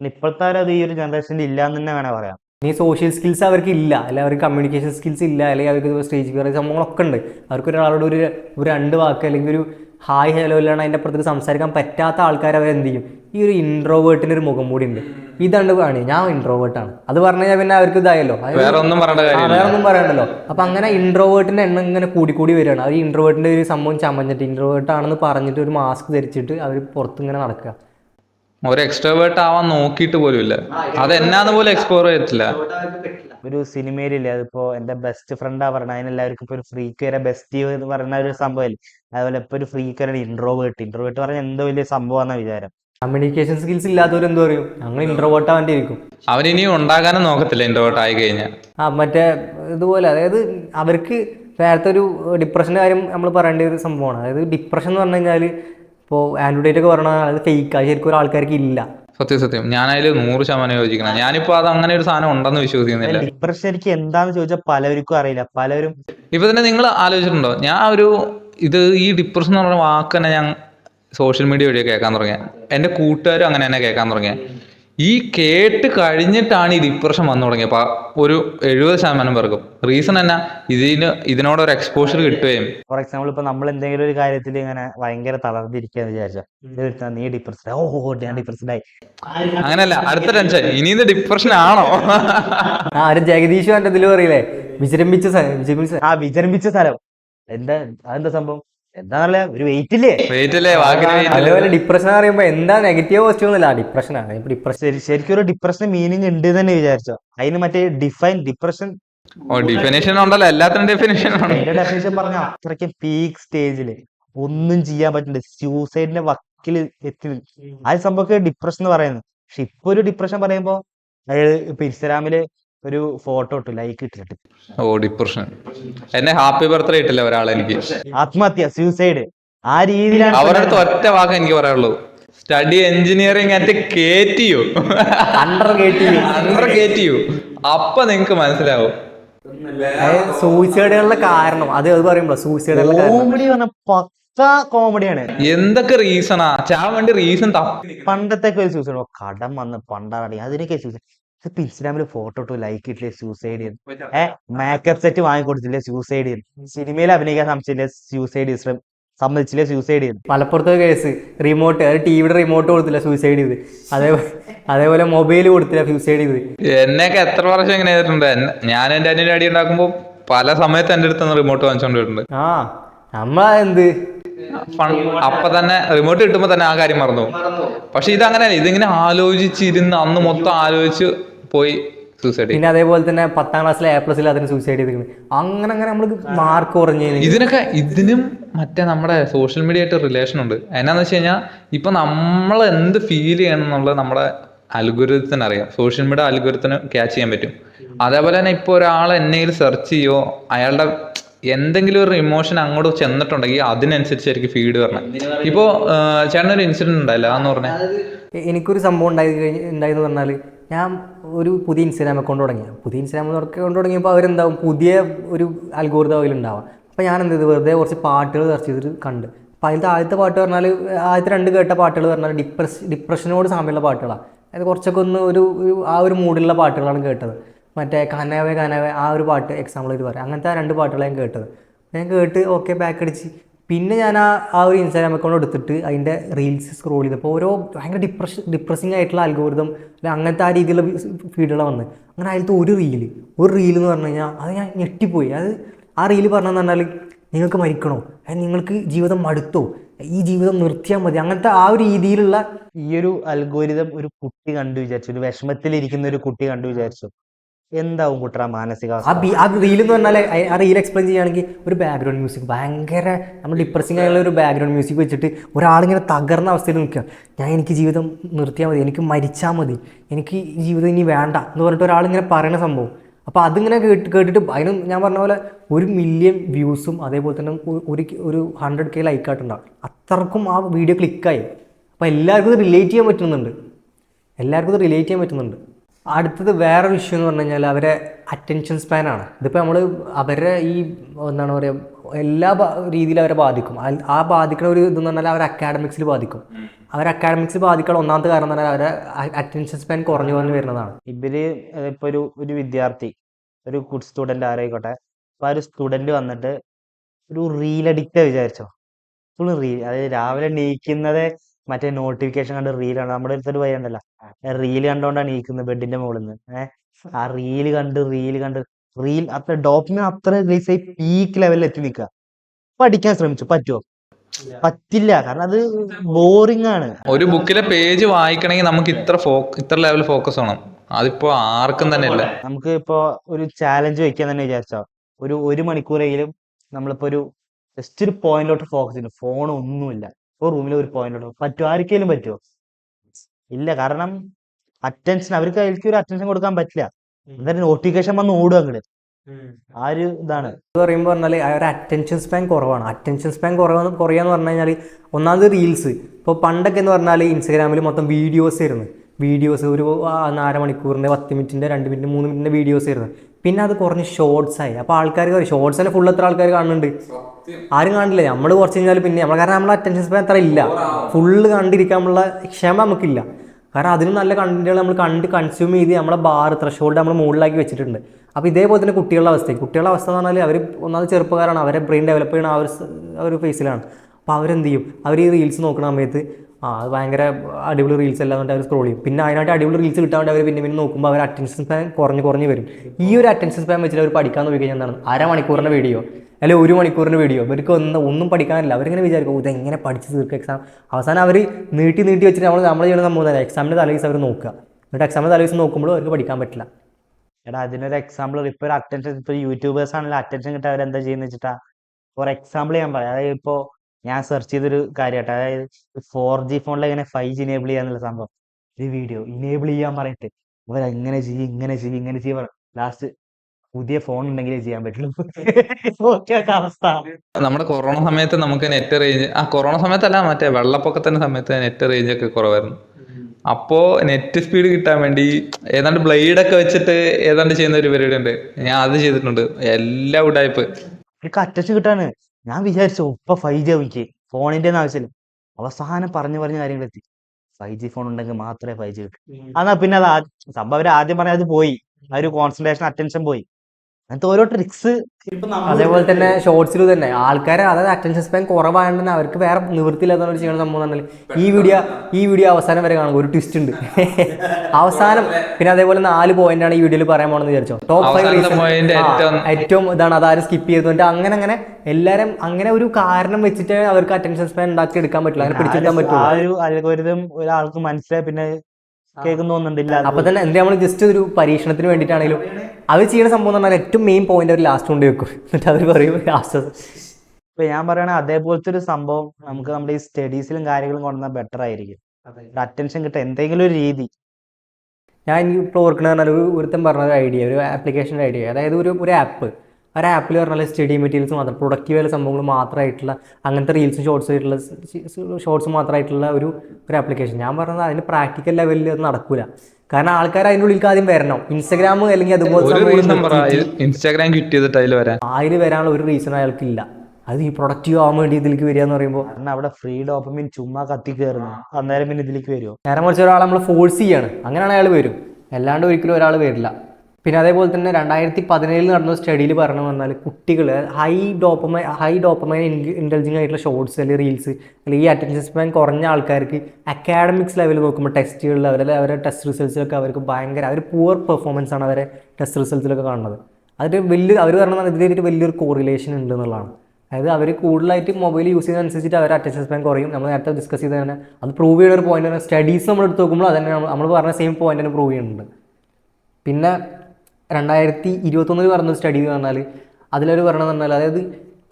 ഇപ്പോഴത്തെ അത് ഈ ഒരു ജനറേഷനിൽ ഇല്ല എന്ന് തന്നെ വേണേ പറയാം. ഈ സോഷ്യൽ സ്കിൽസ് അവർക്ക് ഇല്ല. അല്ലെങ്കിൽ അവർക്ക് കമ്മ്യൂണിക്കേഷൻ സ്കിൽസ് ഇല്ല. അല്ലെങ്കിൽ അവർക്ക് സ്റ്റേജ് കയറിയ സംഭവങ്ങളൊക്കെ ഉണ്ട്. അവർക്ക് ഒരാളോട് ഒരു ഒരു രണ്ട് വാക്ക് അല്ലെങ്കിൽ ഒരു ഹായ് ഹലോ ഇല്ലാണ്ട് അതിന്റെ അപ്പുറത്തേക്ക് സംസാരിക്കാൻ പറ്റാത്ത ആൾക്കാർ അവർ എന്ത് ചെയ്യും? ഈ ഒരു ഇൻട്രോവേർട്ടിന്റെ ഒരു മുഖം കൂടി ഉണ്ട്. ഇതാണ്ട് കാണി ഞാൻ ഇൻട്രോവേർട്ടാണ് അത് പറഞ്ഞു കഴിഞ്ഞാൽ പിന്നെ അവർക്ക് ഇതായല്ലോ. വേറൊന്നും വേറെ ഒന്നും വേറെ പറയണ്ടല്ലോ. അപ്പൊ അങ്ങനെ ഇൻട്രോവേർട്ടിന്റെ എണ്ണം ഇങ്ങനെ കൂടി കൂടി വരികയാണ്. അവർ ഇൻട്രോവേർട്ടിന്റെ ഒരു സംഭവം ചമഞ്ഞിട്ട് ഇൻട്രോവേർട്ട് ആണെന്ന് പറഞ്ഞിട്ട് ഒരു മാസ്ക് ധരിച്ചിട്ട് അവർ പുറത്ത് ഇങ്ങനെ നടക്കുക. ഒരു എക്സ്ട്രോവേർട്ട് ആവാൻ നോക്കിയിട്ട് പോലും ഇല്ല അത് എന്നാന്ന് പോലും എക്സ്പ്ലോർ ചെയ്തിട്ടില്ല. ഒരു സിനിമയിലില്ലേ അതിപ്പോ എന്റെ ബെസ്റ്റ് ഫ്രണ്ടാ പറഞ്ഞത് അതിനെല്ലാവർക്കും ഇപ്പൊ ഒരു ഫ്രീക്ക് വരെ ബെസ്റ്റ് എന്ന് പറയുന്ന ഒരു സംഭവമല്ലേ? അതുപോലെ ഇപ്പൊ ഒരു ഫ്രീക്ക് വരെ ഇൻട്രോവേർട്ട് ഇൻട്രോവേർട്ട് പറഞ്ഞ എന്തോ വലിയ സംഭവമാണെന്ന വിചാരം. കമ്മ്യൂണിക്കേഷൻ സ്കിൽസ് ഇല്ലാത്തവർ എന്തോ പറയും? ഞങ്ങൾ ഇൻട്രോവേർട്ട് ആവേണ്ടി ഇരിക്കും. അവൻ ഇനിയും ഉണ്ടാകാനും നോക്കത്തില്ല ഇൻട്രോവേർട്ട് ആയി കഴിഞ്ഞാൽ ആ മറ്റേ ഇതുപോലെ അതായത് അവർക്ക് നേരത്തെ ഒരു ഡിപ്രഷന്റെ കാര്യം നമ്മൾ പറയേണ്ട ഒരു സംഭവമാണ്. അതായത് ഡിപ്രഷൻ എന്ന് പറഞ്ഞു കഴിഞ്ഞാൽ ഇപ്പോൾ ആൻഡ്രോയിഡ് ഒക്കെ പറഞ്ഞാൽ അത് ഫേക്കാണ് ശരിക്കും ഒരു ആൾക്കാർക്ക് ഇല്ല. സത്യം സത്യം. ഞാൻ അതിൽ നൂറ് ശതമാനം യോജിക്കണം. ഞാനിപ്പോ അത് അങ്ങനെ ഒരു സാധനം ഉണ്ടെന്ന് വിശ്വസിക്കുന്നില്ല. ഡിപ്രഷൻ ശരിക്കും എന്താന്ന് ചോദിച്ചാൽ പലർക്കും അറിയില്ല. പലരും ഇപ്പൊ തന്നെ നിങ്ങൾ ആലോചിച്ചിട്ടുണ്ടോ? ഞാൻ ഒരു ഇത് ഈ ഡിപ്രഷൻ എന്ന് പറഞ്ഞ വാക്ക് തന്നെ ഞാൻ സോഷ്യൽ മീഡിയ വഴിയൊക്കെ കേൾക്കാൻ തുടങ്ങിയ. എന്റെ കൂട്ടുകാരും അങ്ങനെ തന്നെ കേൾക്കാൻ തുടങ്ങിയ. ഈ കേട്ട് കഴിഞ്ഞിട്ടാണ് ഈ ഡിപ്രഷൻ വന്നു തുടങ്ങിയത്. അപ്പൊ ഒരു എഴുപത് ശതമാനം പേർക്കും. റീസൺ എന്നാ ഇതിന് ഇതിനോട് ഒരു എക്സ്പോഷർ കിട്ടുകയും. ഫോർ എക്സാമ്പിൾ ഇപ്പൊ നമ്മൾ എന്തെങ്കിലും ഒരു കാര്യത്തിൽ ഇങ്ങനെ ഭയങ്കര തളർന്നിരിക്കാന്ന് വിചാരിച്ച. നീ ഡിപ്രസ്ഡ് ഓഹോ ഞാൻ ഡിപ്രസ്ഡ് ആയി. അങ്ങനല്ല അടുത്ത ടെൻഷൻ ഇനി ഇത് ഡിപ്രഷൻ ആണോ? ആ ഒരു ജഗദീഷ് എന്റെ ഇതിൽ പറയില്ലേ? വിജൃംഭിച്ച സ്ഥലം വിജൃംഭിച്ച ആ വിചരമിച്ച സ്ഥലം. എന്താ അതെന്താ സംഭവം? എന്താന്നല്ല ഒരു വെയിറ്റ് ഇല്ലേ? വെയിറ്റ് ഇല്ലേ? അതുപോലെ ഡിപ്രഷൻ പറയുമ്പോ എന്താ നെഗറ്റീവ് പോസിറ്റീവ് ഒന്നുമില്ല ഡിപ്രഷനാണ് ഇപ്പൊ ഡിപ്രഷൻ ശരി ശരിക്കും ഒരു ഡിപ്രഷൻ മീനിങ് ഉണ്ട് തന്നെ വിചാരിച്ചോ. അതിന് മറ്റേ ഡിഫൈൻ ഡിപ്രഷൻ ഓ ഡെഫിനേഷൻ ഉണ്ടല്ലോ. എല്ലാത്തിനും ഡെഫിനേഷൻ ഉണ്ട്. എന്റെ ഡെഫിനേഷൻ പറഞ്ഞ അത്രയ്ക്ക് പീക്ക് സ്റ്റേജിൽ ഒന്നും ചെയ്യാൻ പറ്റില്ല സൂസൈഡിന്റെ വക്കിൽ എത്തി. ആ സംഭവമൊക്കെ ഡിപ്രഷൻ എന്ന് പറയുന്നത് പക്ഷെ ഇപ്പൊ ഒരു ഡിപ്രഷൻ പറയുമ്പോ ഇൻസ്റ്റാഗ്രാമിൽ ഒരു ഫോട്ടോ ഇട്ടു ലൈക്ക് ഇട്ടിട്ട്. ഓ ഡിപ്രഷൻ എന്നെ ഹാപ്പി ബർത്ത്ഡേ ഇട്ടില്ല ഒരാൾ എനിക്ക്. ആത്മഹത്യ സൂസൈഡ് ആ രീതിയിലാണ് അവരുടെ അടുത്ത് ഒറ്റ വാക്ക് എനിക്ക് പറയാനുള്ളൂ. സ്റ്റഡി എഞ്ചിനീയറിംഗ് ആയിട്ട് കേറ്റിയോ അണ്ടർ കേട്ടി അണ്ടർ കേറ്റിയോ അപ്പൊ നിങ്ങക്ക് മനസ്സിലാവും. സൂയിസൈഡുകളുടെ കാരണം. അത് അത് പറയുമ്പോ സൂയിസൈഡുകളുടെ കോമഡി പറഞ്ഞ പക്ക കോമഡിയാണ് എന്തൊക്കെ റീസണാ ചാൻ വേണ്ടി റീസൺ തപ്പി പണ്ടത്തെ ഒരു സൂസൈഡ് കടം വന്ന് പണ്ടാടി അതിനൊക്കെ സൂസൈഡ് ഇപ്പൊ ഇൻസ്റ്റാഗ്രാമിൽ ഫോട്ടോ ഇട്ടു ലൈക്ക് ഇട്ടില്ലേ സൂസൈഡ് ചെയ്തു. ഏഹ് മേക്കപ്പ് സെറ്റ് വാങ്ങിക്കൊടുത്തില്ലേ സൂസൈഡ് ചെയ്തു. സിനിമയിൽ അഭിനയിക്കാൻ സംശയമില്ലേ സൂസൈഡ് ചെയ്ത്. സമ്മതിച്ചില്ലേ സൂസൈഡ് ചെയ്തു. മലപ്പുറത്തെ കേസ് റിമോട്ട് അത് ടിവിയുടെ റിമോട്ട് കൊടുത്തില്ല സൂസൈഡ് ചെയ്ത്. അതേപോലെ അതേപോലെ മൊബൈൽ കൊടുത്തില്ല സൂസൈഡ് ചെയ്ത്. എന്നെയൊക്കെ എത്ര പ്രാവശ്യം ഇങ്ങനെ ചെയ്തിട്ടുണ്ട്. ഞാൻ എന്റെ അനിയൻ അടി ഉണ്ടാക്കുമ്പോ പല സമയത്ത് എന്റെ അടുത്ത് റിമോട്ട് വാങ്ങിച്ചോണ്ടിട്ടുണ്ട് ആ നമ്മളെന്ത് അപ്പൊ തന്നെ റിമോട്ട് കിട്ടുമ്പോ തന്നെ ആ കാര്യം മറന്നു പക്ഷെ ഇത് അങ്ങനെ ഇതിങ്ങനെ ആലോചിച്ചിരുന്ന് അന്ന് മൊത്തം ആലോചിച്ച് പോയി സൂസൈഡ് പിന്നെ അതേപോലെ തന്നെ പത്താം ക്ലാസ്സിലെ എ പ്ലസിൽ അതിന് സൂസൈഡ് ചെയ്തിരിക്കുന്നത് അങ്ങനെ അങ്ങനെ നമ്മൾ മാർക്ക് കുറഞ്ഞു ഇതിനൊക്കെ ഇതിനും മറ്റേ നമ്മുടെ സോഷ്യൽ മീഡിയ ആയിട്ട് റിലേഷൻ ഉണ്ട്. എന്നാന്ന് വെച്ച് കഴിഞ്ഞാൽ ഇപ്പൊ നമ്മൾ എന്ത് ഫീൽ ചെയ്യണം എന്നുള്ളത് നമ്മുടെ അൽഗുരുത്തിന് അറിയാം. സോഷ്യൽ മീഡിയ അൽഗുരുത്തിന് ക്യാച്ച് ചെയ്യാൻ പറ്റും. അതേപോലെ തന്നെ ഇപ്പോൾ ഒരാൾ എന്തെങ്കിലും സെർച്ച് ചെയ്യോ അയാളുടെ എന്തെങ്കിലും ഒരു ഇമോഷൻ അങ്ങോട്ട് ചെന്നിട്ടുണ്ടെങ്കിൽ അതിനനുസരിച്ചായിരിക്കും ഫീഡ് വരണം. ഇപ്പോൾ ചേട്ടനൊരു ഇൻസിഡന്റ് ഉണ്ടായില്ല അതെന്ന് പറഞ്ഞാൽ എനിക്കൊരു സംഭവം ഉണ്ടായി കഴിഞ്ഞ് ഉണ്ടായെന്ന് പറഞ്ഞാൽ ഞാൻ ഒരു പുതിയ ഇൻസ്റ്റാഗ്രാം അക്കൗണ്ട് തുടങ്ങി. പുതിയ ഇൻസ്റ്റാഗ്രാം അക്കൗണ്ട് തുടങ്ങിയപ്പോൾ അവരെന്താവും? പുതിയ ഒരു അൽഗോരിതം അതിലുണ്ടാവാം അപ്പോൾ ഞാൻ എന്ത് ചെയ്തു വെറുതെ കുറച്ച് പാട്ടുകൾ സെർച്ച് ചെയ്തിട്ട് കണ്ട്. അപ്പോൾ അതിലത്തെ ആദ്യത്തെ പാട്ട് പറഞ്ഞാൽ ആദ്യത്തെ രണ്ട് കേട്ട പാട്ടുകൾ പറഞ്ഞാൽ ഡിപ്രസ് ഡിപ്രഷനോട് സാമ്യമുള്ള പാട്ടുകളാണ് അതായത് കുറച്ചൊക്കെ ഒന്ന് ഒരു ഒരു ആ ഒരു മൂഡിലുള്ള പാട്ടുകളാണ് കേട്ടത്. മറ്റേ കനവേ കനവേ ആ ഒരു പാട്ട് എക്സാമ്പിൾ ഒരു പറയാം. അങ്ങനത്തെ ആ രണ്ട് പാട്ടുകളാണ് ഞാൻ കേട്ടത്. ഞാൻ കേട്ട് ഓക്കെ ബാക്ക് അടിച്ച്. പിന്നെ ഞാൻ ആ ആ ഒരു ഇൻസ്റ്റാഗ്രാം അക്കൗണ്ട് എടുത്തിട്ട് അതിന്റെ റീൽസ് സ്ക്രോൾ ചെയ്തപ്പോൾ ഓരോ ഭയങ്കര ഡിപ്രഷൻ ഡിപ്രസിങ് ആയിട്ടുള്ള അൽഗോരിതം അങ്ങനത്തെ ആ രീതിയിലുള്ള ഫീഡുകളാണ് വന്നത്. അങ്ങനെ അതിലത്തെ ഒരു റീൽ ഒരു റീൽ എന്ന് പറഞ്ഞു കഴിഞ്ഞാൽ അത് ഞാൻ ഞെട്ടിപ്പോയി. അത് ആ റീൽ പറഞ്ഞതെന്ന് പറഞ്ഞാൽ നിങ്ങൾക്ക് മരിക്കണോ? നിങ്ങൾക്ക് ജീവിതം മടുത്തോ? ഈ ജീവിതം നിർത്തിയാൽ മതി. അങ്ങനത്തെ ആ ഒരു രീതിയിലുള്ള ഈ ഒരു അൽഗോരിതം ഒരു കുട്ടി കണ്ടു വിചാരിച്ചു. ഒരു വിഷമത്തിലിരിക്കുന്ന ഒരു കുട്ടി കണ്ടു വിചാരിച്ചു. എന്താവും കുട്ടറ ആ ബി ആ റീൽ എന്ന് പറഞ്ഞാൽ ആ- റീൽ എക്സ്പ്ലെയിൻ ചെയ്യുകയാണെങ്കിൽ ഒരു ബാക്ക്ഗ്രൗണ്ട് മ്യൂസിക് ഭയങ്കര നമ്മൾ ഡിപ്രസിംഗ് ആയുള്ള ഒരു ബാക്ക്ഗ്രൗണ്ട് മ്യൂസിക് വെച്ചിട്ട് ഒരാളിങ്ങനെ തകർന്ന അവസ്ഥയിൽ നിൽക്കുക. ഞാൻ എനിക്ക് ജീവിതം നിർത്തിയാൽ മതി എനിക്ക് മരിച്ചാൽ മതി എനിക്ക് ജീവിതം ഇനി വേണ്ട എന്ന് പറഞ്ഞിട്ട് ഒരാളിങ്ങനെ പറയുന്ന സംഭവം. അപ്പോൾ അതിങ്ങനെ കേട്ട് കേട്ടിട്ട് അതിന് ഞാൻ പറഞ്ഞ പോലെ ഒരു മില്യൺ വ്യൂസും അതേപോലെ തന്നെ ഒരു ഒരു ഹൺഡ്രഡ് കെ ലൈക്കായിട്ടുണ്ടാവും അത്രക്കും ആ വീഡിയോ ക്ലിക്കായി അപ്പോൾ എല്ലാവർക്കും റിലേറ്റ് ചെയ്യാൻ പറ്റുന്നുണ്ട്. എല്ലാവർക്കും റിലേറ്റ് ചെയ്യാൻ പറ്റുന്നുണ്ട്. അടുത്തത് വേറൊരു ഇഷ്യൂ എന്ന് പറഞ്ഞു കഴിഞ്ഞാൽ അവരെ അറ്റൻഷൻ സ്പാനാണ് ഇതിപ്പോൾ നമ്മൾ അവരെ ഈ എന്താണ് പറയുക എല്ലാ രീതിയിലും അവരെ ബാധിക്കും. ആ ബാധിക്കുന്ന ഒരു ഇതെന്ന് പറഞ്ഞാൽ അവർ അക്കാഡമിക്സിൽ ബാധിക്കും. അവർ അക്കാഡമിക്സിൽ ബാധിക്കാൻ ഒന്നാമത്തെ കാരണം എന്ന് പറഞ്ഞാൽ അവരെ അറ്റൻഷൻ സ്പാൻ കുറഞ്ഞു കുറഞ്ഞു വരുന്നതാണ്. ഇവർ ഇപ്പോൾ ഒരു ഒരു വിദ്യാർത്ഥി ഒരു ഗുഡ് സ്റ്റുഡന്റ് ആരായിക്കോട്ടെ ഇപ്പോൾ ആ ഒരു സ്റ്റുഡന്റ് വന്നിട്ട് ഒരു റീൽ അഡിക്റ്റ് വിചാരിച്ചോ? ഫുൾ റീൽ അതായത് രാവിലെ നീക്കുന്നത് മറ്റേ നോട്ടിഫിക്കേഷൻ കണ്ട് റീലാണ് നമ്മുടെ അടുത്തൊരു വഴിയുണ്ടല്ലോ റീൽ കണ്ടോണ്ടാണ് ഇരിക്കുന്നത് ബെഡിന്റെ മുകളിൽ നിന്ന് ഏഹ് ആ റീൽ കണ്ട് റീൽ കണ്ട് റീൽ അത്ര ഡോപ്പിന് അത്ര റിലീസ് ആയി പീക്ക് ലെവലിൽ എത്തി നിൽക്കുക പഠിക്കാൻ ശ്രമിച്ചു. പറ്റുമോ പറ്റില്ല. കാരണം അത് ബോറിംഗ് ആണ്. ഒരു ബുക്കിലെ പേജ് വായിക്കണമെങ്കിൽ നമുക്ക് ഇത്ര ഇത്ര ലെവൽ ഫോക്കസ് വേണം. അതിപ്പോ ആർക്കും തന്നെ ഇല്ല. നമുക്ക് ഇപ്പോ ഒരു ചാലഞ്ച് വെക്കാൻ തന്നെ വിചാരിച്ചോ? ഒരു ഒരു മണിക്കൂറെങ്കിലും നമ്മളിപ്പോ ഒരു ജസ്റ്റ് ഒരു പോയിന്റിലോട്ട് ഫോക്കസ് ചെയ്യുന്നു. ഫോൺ ഒന്നുമില്ല. ഇപ്പൊ റൂമിൽ ഒരു പോയിന്റിലോട്ട് പറ്റുമോ ആർക്കെങ്കിലും പറ്റുമോ ഇല്ല കാരണം അറ്റൻഷൻ അവർക്ക് എനിക്ക് ഒരു അറ്റൻഷൻ കൊടുക്കാൻ പറ്റില്ല. എന്നിട്ട് നോട്ടിഫിക്കേഷൻ വന്ന് ഓടും അങ്ങോട്ട് ആ ഒരു ഇതാണ്. ഇത് പറയുമ്പോൾ പറഞ്ഞാൽ അവരുടെ അറ്റൻഷൻ സ്പാൻ കുറവാണ്. അറ്റൻഷൻ സ്പാൻ കുറവ് കുറയാന്ന് പറഞ്ഞു കഴിഞ്ഞാൽ ഒന്നാമത് റീൽസ് ഇപ്പോൾ പണ്ടൊക്കെ എന്ന് പറഞ്ഞാൽ ഇൻസ്റ്റാഗ്രാമിൽ മൊത്തം വീഡിയോസ് ആയിരുന്നു. വീഡിയോസ് ഒരു നാല് മണിക്കൂറിന്റെ പത്ത് മിനിറ്റിന്റെ രണ്ട് മിനിറ്റ് മൂന്ന് മിനിറ്റിന്റെ വീഡിയോസ് ആയിരുന്നു. പിന്നെ അത് കുറഞ്ഞ് ഷോർട്സ് ആയി. അപ്പോൾ ആൾക്കാർ ഷോർട്സ് തന്നെ ഫുൾ എത്ര ആൾക്കാർ കാണുന്നുണ്ട്? ആരും കാണില്ല. നമ്മൾ കുറച്ച് കഴിഞ്ഞാൽ പിന്നെ നമ്മൾ കാരണം നമ്മളെ അറ്റൻഷൻ സ്പാൻ അത്ര ഇല്ല. ഫുള്ള് കണ്ടിരിക്കാനുള്ള ക്ഷമ നമുക്കില്ല. കാരണം അതിനും നല്ല കണ്ടന്റുകൾ നമ്മൾ കണ്ട് കൺസ്യൂം ചെയ്ത് നമ്മളെ ബാർ ത്രഷോൾഡ് നമ്മൾ മുകളിലാക്കി വെച്ചിട്ടുണ്ട്. അപ്പോൾ ഇതേപോലെ തന്നെ കുട്ടികളുടെ അവസ്ഥ. കുട്ടികളുടെ അവസ്ഥ എന്ന് പറഞ്ഞാൽ അവർ ഒന്നാമത് ചെറുപ്പക്കാരാണ്. അവരെ ബ്രെയിൻ ഡെവലപ്പ് ചെയ്യണ ആ ഒരു ആ ഒരു ഫേസിലാണ് അപ്പോൾ അവരെന്ത് ചെയ്യും? അവർ ഈ റീൽസ് നോക്കുന്ന സമയത്ത് ആ അത് ഭയങ്കര അടിപൊളി റീൽസ് എല്ലാം എന്നിട്ട് അവർ സ്ക്രോൾ ചെയ്യും. പിന്നെ അതിനായിട്ട് അടിപൊളി റീൽസ് കിട്ടാൻ വേണ്ടി അവർ പിന്നെ പിന്നെ നോക്കുമ്പോൾ അവർ അറ്റൻഷൻ സ്പാൻ കുറഞ്ഞ് കുറഞ്ഞ് വരും. ഈ ഒരു അറ്റൻഷൻ സ്പാൻ വെച്ചിട്ട് അവർ പഠിക്കാൻ നോക്കി കഴിഞ്ഞാൽ എന്താണ്? അരമണിക്കൂറിന്റെ വീഡിയോ അല്ലെങ്കിൽ ഒരു മണിക്കൂറിന്റെ വീഡിയോ ഇവർക്ക് ഒന്നും ഒന്നും പഠിക്കാനില്ല. അവരിങ്ങനെ വിചാരിക്കും "ഓ, ഇതെങ്ങനെ പഠിച്ച് തീർക്കുക എക്സാം അവസാനം അവർ നീട്ടി നീട്ടി വെച്ചിട്ട് നമ്മൾ നമ്മൾ ചെയ്യുന്ന സംഭവം തന്നെ എക്സാമിന്റെ തലേദിവസം അവർ നോക്കുക. എന്നിട്ട് എക്സാമിന്റെ തലേദിവസം നോക്കുമ്പോൾ അവർക്ക് പഠിക്കാൻ പറ്റില്ല. എടാ അതിനൊരു എക്സാമ്പിൾ ഇപ്പോൾ ഒരു അറ്റൻഷൻ ഇപ്പോൾ യൂട്യൂബേഴ്സ് ആണല്ലോ അറ്റൻഷൻ കിട്ടാൻ അവർ എന്താ ചെയ്യുന്ന വെച്ചിട്ടാ? ഫോർ എക്സാമ്പിൾ ഞാൻ പറയാം. അതായത് ഇപ്പോൾ ഞാൻ സെർച്ച് ചെയ്തൊരു കാര്യമായിട്ട് അതായത് ഫോർ ജി ഫോണിൽ എങ്ങനെ ഫൈവ് ജി ഇനേബിൾ ചെയ്യാന്നുള്ള സംഭവം. ഒരു വീഡിയോ ഇനേബിൾ ചെയ്യാൻ പറഞ്ഞിട്ട് ഇവരെങ്ങനെ ചെയ്യും ഇങ്ങനെ ചെയ്യും ഇങ്ങനെ ചെയ്യും ലാസ്റ്റ് പുതിയ ഫോൺ ഉണ്ടെങ്കിലേ ചെയ്യാൻ പറ്റുള്ളൂ. ഓക്കെ അവസ്ഥ. നമ്മുടെ കൊറോണ സമയത്ത് നമുക്ക് നെറ്റ് റേഞ്ച് ആ കൊറോണ സമയത്തല്ല മറ്റേ വെള്ളപ്പൊക്കത്തിന്റെ സമയത്ത് നെറ്റ് റേഞ്ച് ഒക്കെ കുറവായിരുന്നു. അപ്പോ നെറ്റ് സ്പീഡ് കിട്ടാൻ വേണ്ടി ഏതാണ്ട് ബ്ലേഡ് ഒക്കെ വെച്ചിട്ട് ഏതാണ്ട് ചെയ്യുന്ന ഒരു പരിപാടി ഉണ്ട്. ഞാൻ അത് ചെയ്തിട്ടുണ്ട്. എല്ലാ ഉടായ്പ്. എനിക്ക് അറ്റച്ച് കിട്ടാണ് ഞാൻ വിചാരിച്ചു ഇപ്പൊ ഫൈവ് ജി ആവിക്ക് ഫോണിന്റെ ആവശ്യമില്ല. അവസാനം പറഞ്ഞു പറഞ്ഞ കാര്യങ്ങൾ എത്തി ഫൈവ് ജി ഫോൺ ഉണ്ടെങ്കിൽ മാത്രമേ ഫൈവ് ജി കിട്ടൂ. എന്നാ പിന്നെ അത് സംഭവം ആദ്യം പറഞ്ഞ അത് പോയി. ആ ഒരു കോൺസെൻട്രേഷൻ അറ്റൻഷൻ പോയി. അങ്ങനത്തെ ഓരോ ട്രിക്സ് അതേപോലെ തന്നെ ഷോർട്സിൽ തന്നെ. ആൾക്കാർ അതായത് അറ്റൻഷൻ സ്പാൻ കുറവായത് തന്നെ അവർക്ക് വേറെ നിവൃത്തിയില്ലാത്തവർ ചെയ്യുന്ന സംഭവം തന്നെ ഈ വീഡിയോ ഈ വീഡിയോ അവസാനം വരെ കാണുക ഒരു ട്വിസ്റ്റ് ഉണ്ട്. അവസാനം പിന്നെ അതേപോലെ നാല് പോയിന്റ് ആണ് ഈ വീഡിയോയിൽ പറയാൻ പോണെന്ന് വിചാരിച്ചോ? ടോപ്പ് ഫൈവ് റീസൺ ഏറ്റവും- ഏറ്റവും ഇതാണ്. അതാരും സ്കിപ്പ് ചെയ്തുകൊണ്ട് അങ്ങനെ അങ്ങനെ എല്ലാരും അങ്ങനെ ഒരു കാരണം വെച്ചിട്ട് അവർക്ക് അറ്റൻഷൻ സ്പാൻ ഉണ്ടാക്കി എടുക്കാൻ പറ്റില്ല അങ്ങനെ പിടിച്ചെടുക്കാൻ ആ ഒരു അൽഗോരിതം ഒരാൾക്ക് മനസ്സിലായി പിന്നെ അപ്പൊ തന്നെ എന്താ നമ്മൾ ജസ്റ്റ് ഒരു പരീക്ഷണത്തിന് വേണ്ടിയിട്ടാണെങ്കിലും അത് ചെയ്യുന്ന സംഭവം എന്ന് പറഞ്ഞാൽ ഏറ്റവും മെയിൻ പോയിന്റ് അവർ ലാസ്റ്റ് കൊണ്ട് വെക്കും. എന്നിട്ട് അവർ പറയും ലാസ്റ്റ് ഇപ്പൊ ഞാൻ പറയണ അതേപോലത്തെ ഒരു സംഭവം നമുക്ക് നമ്മുടെ ഈ സ്റ്റഡീസിലും കാര്യങ്ങളും കൊണ്ടുവന്നാൽ ബെറ്റർ ആയിരിക്കും. അറ്റൻഷൻ കിട്ടുക എന്തെങ്കിലും ഒരു രീതി. ഞാൻ ഇപ്പോൾ ഓർക്കണ പറഞ്ഞാൽ ഒരു ഒരുത്തൻ പറഞ്ഞ ഒരു ഐഡിയ ഒരു ആപ്ലിക്കേഷന്റെ ഐഡിയ അതായത് ഒരു ഒരു ആപ്പ് ഒരു ആപ്പിൽ പറഞ്ഞാൽ സ്റ്റഡി മെറ്റീരിയൽസ് മാത്രം പ്രൊഡക്റ്റീവ് ആയ സംഭവങ്ങൾ മാത്രമായിട്ടുള്ള അങ്ങനത്തെ റീൽസും ഷോർട്സ് ആയിട്ടുള്ള ഷോർട്സ് മാത്രമായിട്ടുള്ള ഒരു ഒരു ആപ്ലിക്കേഷൻ ഞാൻ പറഞ്ഞത് അതിന് പ്രാക്ടിക്കൽ ലെവലിൽ അത് നടക്കൂല. കാരണം ആൾക്കാർ അതിന്റെ ഉള്ളിലേക്ക് ആദ്യം വരണം. ഇൻസ്റ്റാഗ്രാം അല്ലെങ്കിൽ സംഭവങ്ങൾ ഇൻസ്റ്റാഗ്രാം ക്വിറ്റ് ചെയ്തിട്ട് അതിൽ വരാൻ. അതിൽ വരാനുള്ള ഒരു റീസൺ അയാൾക്കില്ല. അത് ഈ പ്രൊഡക്റ്റീവ് ആവാൻ വേണ്ടി ഇതിലേക്ക് വരിക എന്ന് പറയുമ്പോൾ കാരണം അവിടെ ഫ്രീ ഡോപ്പമിൻ ചുമ്മാ കത്തി കയറുന്നു അന്നേരം പിന്നെ ഇതിലേക്ക് വരുമോ നേരെ മറിച്ച് ഒരാളെ നമ്മൾ ഫോഴ്സ് ചെയ്യാണ്. അങ്ങനെയാണ് അയാൾ വരും. അല്ലാണ്ട് ഒരിക്കലും ഒരാൾ വരില്ല. പിന്നെ അതേപോലെ തന്നെ രണ്ടായിരത്തി പതിനേഴിൽ നടന്ന സ്റ്റഡിയിൽ പറഞ്ഞു വന്നാൽ കുട്ടികൾ high dopamine high dopamine intelligent ആയിട്ടുള്ള ഷോർട്സ് അല്ലെങ്കിൽ റീൽസ് അല്ലെങ്കിൽ ഈ അറ്റൻഷൻ സ്പാൻ കുറഞ്ഞ ആൾക്കാർക്ക് അക്കാഡമിക്സ് ലെവലിൽ നോക്കുമ്പോൾ ടെസ്റ്റുകളിൽ അവരുടെ അവരുടെ ടെസ്റ്റ് റിസൾട്ട്സിലൊക്കെ അവർക്ക് ഭയങ്കര അവർ പുവർ പെർഫോമൻസ് ആണ് അവരെ ടെസ്റ്റ് റിസൾട്ട്സിലൊക്കെ കാണുന്നത്. അതിൽ വലിയ അവർ പറഞ്ഞത് ഇതിനായിട്ട് വലിയൊരു കോറിലേഷൻ ഉണ്ട് എന്നുള്ളതാണ്. അതായത് അവർ കൂടുതലായിട്ട് മൊബൈൽ യൂസ് ചെയ്യുന്നതനുസരിച്ചിട്ട് അവർ അറ്റൻഷൻ സ്പാൻ കുറയും. നമ്മൾ നേരത്തെ ഡിസ്കസ് ചെയ്ത് തന്നെ അത് പ്രൂവ് ചെയ്യുന്ന ഒരു പോയിന്റ് സ്റ്റഡീസ് നമ്മൾ എടുത്ത് നോക്കുമ്പോൾ അതന്നെ നമ്മൾ പറഞ്ഞ സെയിം പോയിന്റ് തന്നെ പ്രൂവ് ചെയ്യുന്നുണ്ട്. പിന്നെ രണ്ടായിരത്തി ഇരുപത്തൊന്നിൽ പറഞ്ഞ സ്റ്റഡി എന്ന് പറഞ്ഞാൽ അതിലൊരു പറഞ്ഞതെന്ന് പറഞ്ഞാൽ അതായത്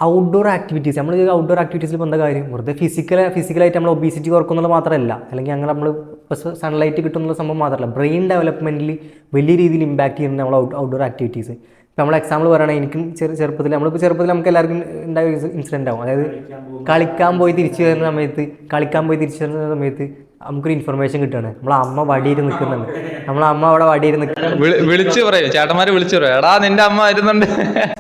ഔട്ട്ഡോർ ആക്ടിവിറ്റീസ് നമ്മൾ ഔട്ട്ഡോർ ആക്ടിവിറ്റീസിൽ ഇപ്പോൾ എന്താ കാര്യം? വെറുതെ ഫിസിക്കൽ ഫിസിക്കലായിട്ട് നമ്മൾ ഒബീസിറ്റി കുറക്കുന്നത് മാത്രമല്ല അല്ലെങ്കിൽ അങ്ങനെ നമ്മൾ സൺലൈറ്റ് കിട്ടുന്നുള്ള സംഭവം മാത്രമല്ല ബ്രെയിൻ ഡെവലപ്മെന്റിൽ വലിയ രീതിയിൽ ഇമ്പാക്ട് ചെയ്യുന്ന നമ്മൾ ഔട്ട്ഡോർ ആക്ടിവിറ്റീസ് ഇപ്പോൾ നമ്മൾ എക്സാമ്പിൾ പറയുകയാണെങ്കിൽ എനിക്കും ചെറു ചെറുപ്പത്തിൽ നമ്മളിപ്പോൾ ചെറുപ്പത്തിൽ നമുക്ക് എല്ലാവർക്കും ഉണ്ടായ ഇൻസിഡന്റ് ആവും. അതായത് കളിക്കാൻ പോയി തിരിച്ചു വരുന്ന സമയത്ത് കളിക്കാൻ പോയി തിരിച്ചു വരുന്ന സമയത്ത് നമുക്കൊരു ഇൻഫർമേഷൻ കിട്ടുകയാണ്. നമ്മളെ അമ്മ വടിയിൽ നിൽക്കുന്നുണ്ട് നമ്മളെ അമ്മ അവിടെ വടിയിൽ നിൽക്കുന്നുണ്ട് വിളി- വിളിച്ചു പറയും. ചേട്ടന്മാര് വിളിച്ചു പറയും. എടാ നിന്റെ അമ്മ വരുന്നുണ്ട്.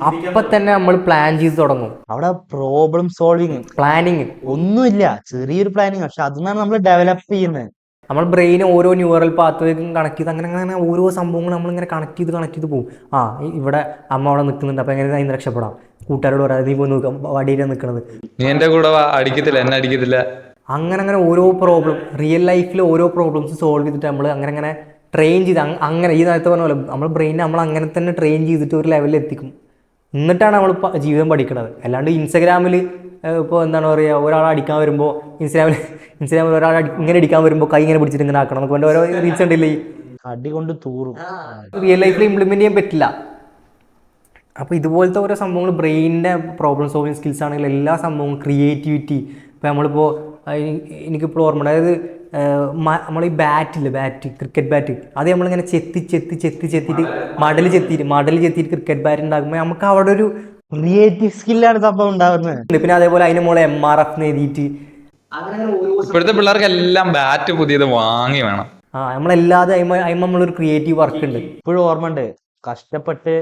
അപ്പൊ തന്നെ നമ്മൾ പ്ലാൻ ചെയ്ത് തുടങ്ങും. അവിടെ പ്രോബ്ലം സോൾവിങ് പ്ലാനിങ് ഒന്നുമില്ല. ചെറിയൊരു പ്ലാനിങ് പക്ഷെ അതെന്നാണ് നമ്മൾ ഡെവലപ്പ് ചെയ്യുന്നത്. നമ്മൾ ബ്രെയിൻ ഓരോ ന്യൂറൽ പാത്വേക്കും കണക്ട് ചെയ്ത് അങ്ങനെ അങ്ങനെ ഓരോ സംഭവങ്ങൾ നമ്മളിങ്ങനെ കണക്ട് ചെയ്ത് കണക്ട് ചെയ്ത് പോകും ആ ഇവിടെ അമ്മ അവിടെ നിൽക്കുന്നുണ്ട് അപ്പൊ എങ്ങനെ രക്ഷപ്പെടാം? കൂട്ടുകാരോട് പറയാം നീ പോയി നോക്കാം. വടിയിലാണ് നിൽക്കുന്നത് നീ എന്റെ കൂടെ അടിക്കത്തില്ല. എന്നെ അടിക്കത്തില്ല. അങ്ങനെ അങ്ങനെ ഓരോ പ്രോബ്ലം റിയൽ ലൈഫിൽ ഓരോ പ്രോബ്ലംസ് സോൾവ് ചെയ്തിട്ട് നമ്മൾ അങ്ങനെ അങ്ങനെ ട്രെയിൻ ചെയ്ത് അങ്ങനെ ഈ നേരത്തെ പറഞ്ഞ പോലെ നമ്മൾ ബ്രെയിൻ നമ്മൾ അങ്ങനെ തന്നെ ട്രെയിൻ ചെയ്തിട്ട് ഒരു ലെവലിൽ എത്തിക്കും. എന്നിട്ടാണ് നമ്മൾ ജീവിതം പഠിക്കുന്നത് അല്ലാണ്ട് ഇൻസ്റ്റഗ്രാമിൽ ഇപ്പോൾ എന്താണ് പറയുക ഒരാൾ അടിക്കാൻ വരുമ്പോൾ ഇൻസ്റ്റാഗ്രാമിൽ ഇൻസ്റ്റാഗ്രാമിൽ ഒരാൾ അടി- ഇങ്ങനെ അടിക്കാൻ വരുമ്പോൾ കൈ ഇങ്ങനെ പിടിച്ചിട്ട് ഇങ്ങനെ ആക്കണം എന്നൊക്കെ ഓരോ റീൽസ് ഉണ്ടല്ലേ അടി കൊണ്ട് തൂറും. റിയൽ ലൈഫിൽ ഇംപ്ലിമെന്റ് ചെയ്യാൻ പറ്റില്ല. അപ്പോൾ ഇതുപോലത്തെ ഓരോ സംഭവങ്ങൾ ബ്രെയിനിന്റെ പ്രോബ്ലം സോൾവിങ് സ്കിൽസ് ആണെങ്കിലും എല്ലാ സംഭവവും ക്രിയേറ്റിവിറ്റി ഇപ്പോൾ നമ്മളിപ്പോൾ എനിക്കിപ്പോൾ ഓർമ്മ അതായത് നമ്മൾ ഈ ബാറ്റില്ലേ ബാറ്റ് ക്രിക്കറ്റ് ബാറ്റ്. അത് നമ്മളിങ്ങനെ ചെത്തി ചെത്തി ചെത്തി ചെത്തിയിട്ട് മടൽ ചെത്തിയിട്ട് മടൽ ചെത്തിയിട്ട് ക്രിക്കറ്റ് ബാറ്റ് ഉണ്ടാക്കുമ്പോൾ നമുക്ക് അവിടെ ഒരു ക്രിയേറ്റീവ് സ്കില്ലാണ് സംഭവം ഉണ്ടാവുന്നത്. പിന്നെ അതേപോലെ അതിന് മോളെ എം ആർ എഫ് എഴുതിയിട്ട് ഇപ്പോഴത്തെ പിള്ളേർക്ക് എല്ലാം ബാറ്റ് പുതിയത് വാങ്ങി വേണം. ആ നമ്മളല്ലാതെ അതിമ നമ്മളൊരു ക്രിയേറ്റീവ് വർക്ക് ഉണ്ട്. ഇപ്പോഴും ഓർമ്മ ഉണ്ട് കഷ്ടപ്പെട്ട്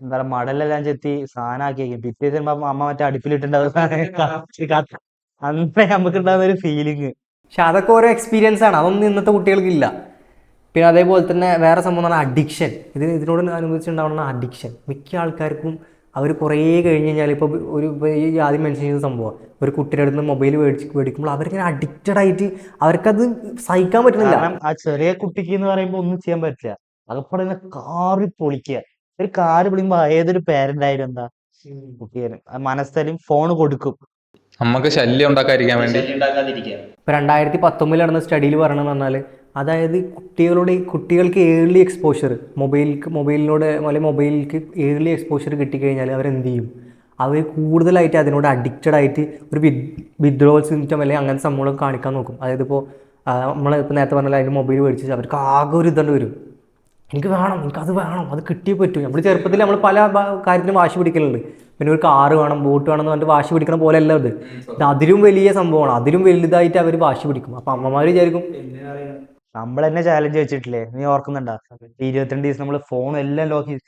എന്താ പറയുക മടലെല്ലാം ചെത്തി സാധനമാക്കിയേക്കും പിറ്റേ സിനിമ അമ്മ അമ്മ മറ്റേ അടുപ്പിലിട്ടുണ്ടാവും അന്നേ നമുക്ക് ഉണ്ടാകുന്ന ഒരു ഫീലിങ് പക്ഷെ അതൊക്കെ ഓരോ എക്സ്പീരിയൻസ് ആണ്. അതൊന്നും ഇന്നത്തെ കുട്ടികൾക്കില്ല. പിന്നെ അതേപോലെ തന്നെ വേറെ പറഞ്ഞാൽ അഡിക്ഷൻ ഇത് ഇതിനോട് അനുഭവിച്ചുണ്ടാവുന്ന അഡിക്ഷൻ മിക്ക ആൾക്കാർക്കും അവർ കുറേ കഴിഞ്ഞ് കഴിഞ്ഞാൽ ഇപ്പോൾ ഒരു ഈ ആദ്യം മെൻഷൻ ചെയ്ത സംഭവം. ഒരു കുട്ടിയുടെ അടുത്ത് മൊബൈൽ മേടിച്ച് മേടിക്കുമ്പോൾ അവരിങ്ങനെ അഡിക്റ്റഡ് ആയിട്ട് അവർക്കത് സഹിക്കാൻ പറ്റുന്നില്ല. കാരണം ആ ചെറിയ കുട്ടിക്ക് എന്ന് പറയുമ്പോൾ ഒന്നും ചെയ്യാൻ പറ്റില്ല. അകപ്പാടെ തന്നെ കാറി പൊളിക്കുക. ഒരു കാറ് പൊളിക്കുമ്പോൾ ഏതൊരു പേരന്റ് ആയാലും എന്താ? കുട്ടിയെ മനസ്സലും ഫോൺ കൊടുക്കും. നമുക്ക് ശല്യം ഉണ്ടാക്കാതിരിക്കാൻ വേണ്ടി. ഇപ്പൊ രണ്ടായിരത്തി പത്തൊമ്പതിൽ നടന്ന സ്റ്റഡിയിൽ പറയണമെന്ന് പറഞ്ഞാൽ അതായത് കുട്ടികളുടെ കുട്ടികൾക്ക് ഏർലി എക്സ്പോഷർ മൊബൈൽ മൊബൈലിനോട് അല്ലെങ്കിൽ മൊബൈലിലേക്ക് ഏർലി എക്സ്പോഷർ കിട്ടിക്കഴിഞ്ഞാൽ അവരെന്ത് ചെയ്യും അവർ കൂടുതലായിട്ട് അതിനോട് അഡിക്റ്റഡ് ആയിട്ട് ഒരു വിഡ്രോവൽ സിംറ്റം അല്ലെങ്കിൽ അങ്ങനത്തെ സംഭവങ്ങളൊക്കെ കാണിക്കാൻ നോക്കും. അതായത് ഇപ്പോൾ നമ്മൾ ഇപ്പോൾ നേരത്തെ പറഞ്ഞാൽ അതിന് മൊബൈൽ മേടിച്ച് അവർക്ക് ആകെ ഒരു ഇതുണ്ട് വരും. എനിക്ക് വേണം എനിക്ക് അത് വേണം അത് കിട്ടിയേ പറ്റൂ. നമ്മൾ ചെറുപ്പത്തിൽ നമ്മൾ പല കാര്യത്തിനും വാശി പിടിക്കലുണ്ട്. പിന്നെ ഒരു കാറ് വേണം ബോട്ട് വേണം എന്ന് പറഞ്ഞിട്ട് വാശി പിടിക്കണ പോലെ അല്ല ഇത്. ഇത് അതിലും വലിയ സംഭവമാണ്. അതിലും വലുതായിട്ട് അവർ വാശി പിടിക്കും. അപ്പം അമ്മമാർ വിചാരിക്കും നമ്മൾ തന്നെ ചാലഞ്ച് വെച്ചിട്ടില്ലേ? നീ ഓർക്കുന്നുണ്ടോ? ഇരുപത്തിരണ്ട് ദിവസം നമ്മൾ ഫോൺ എല്ലാം ലോക്ക്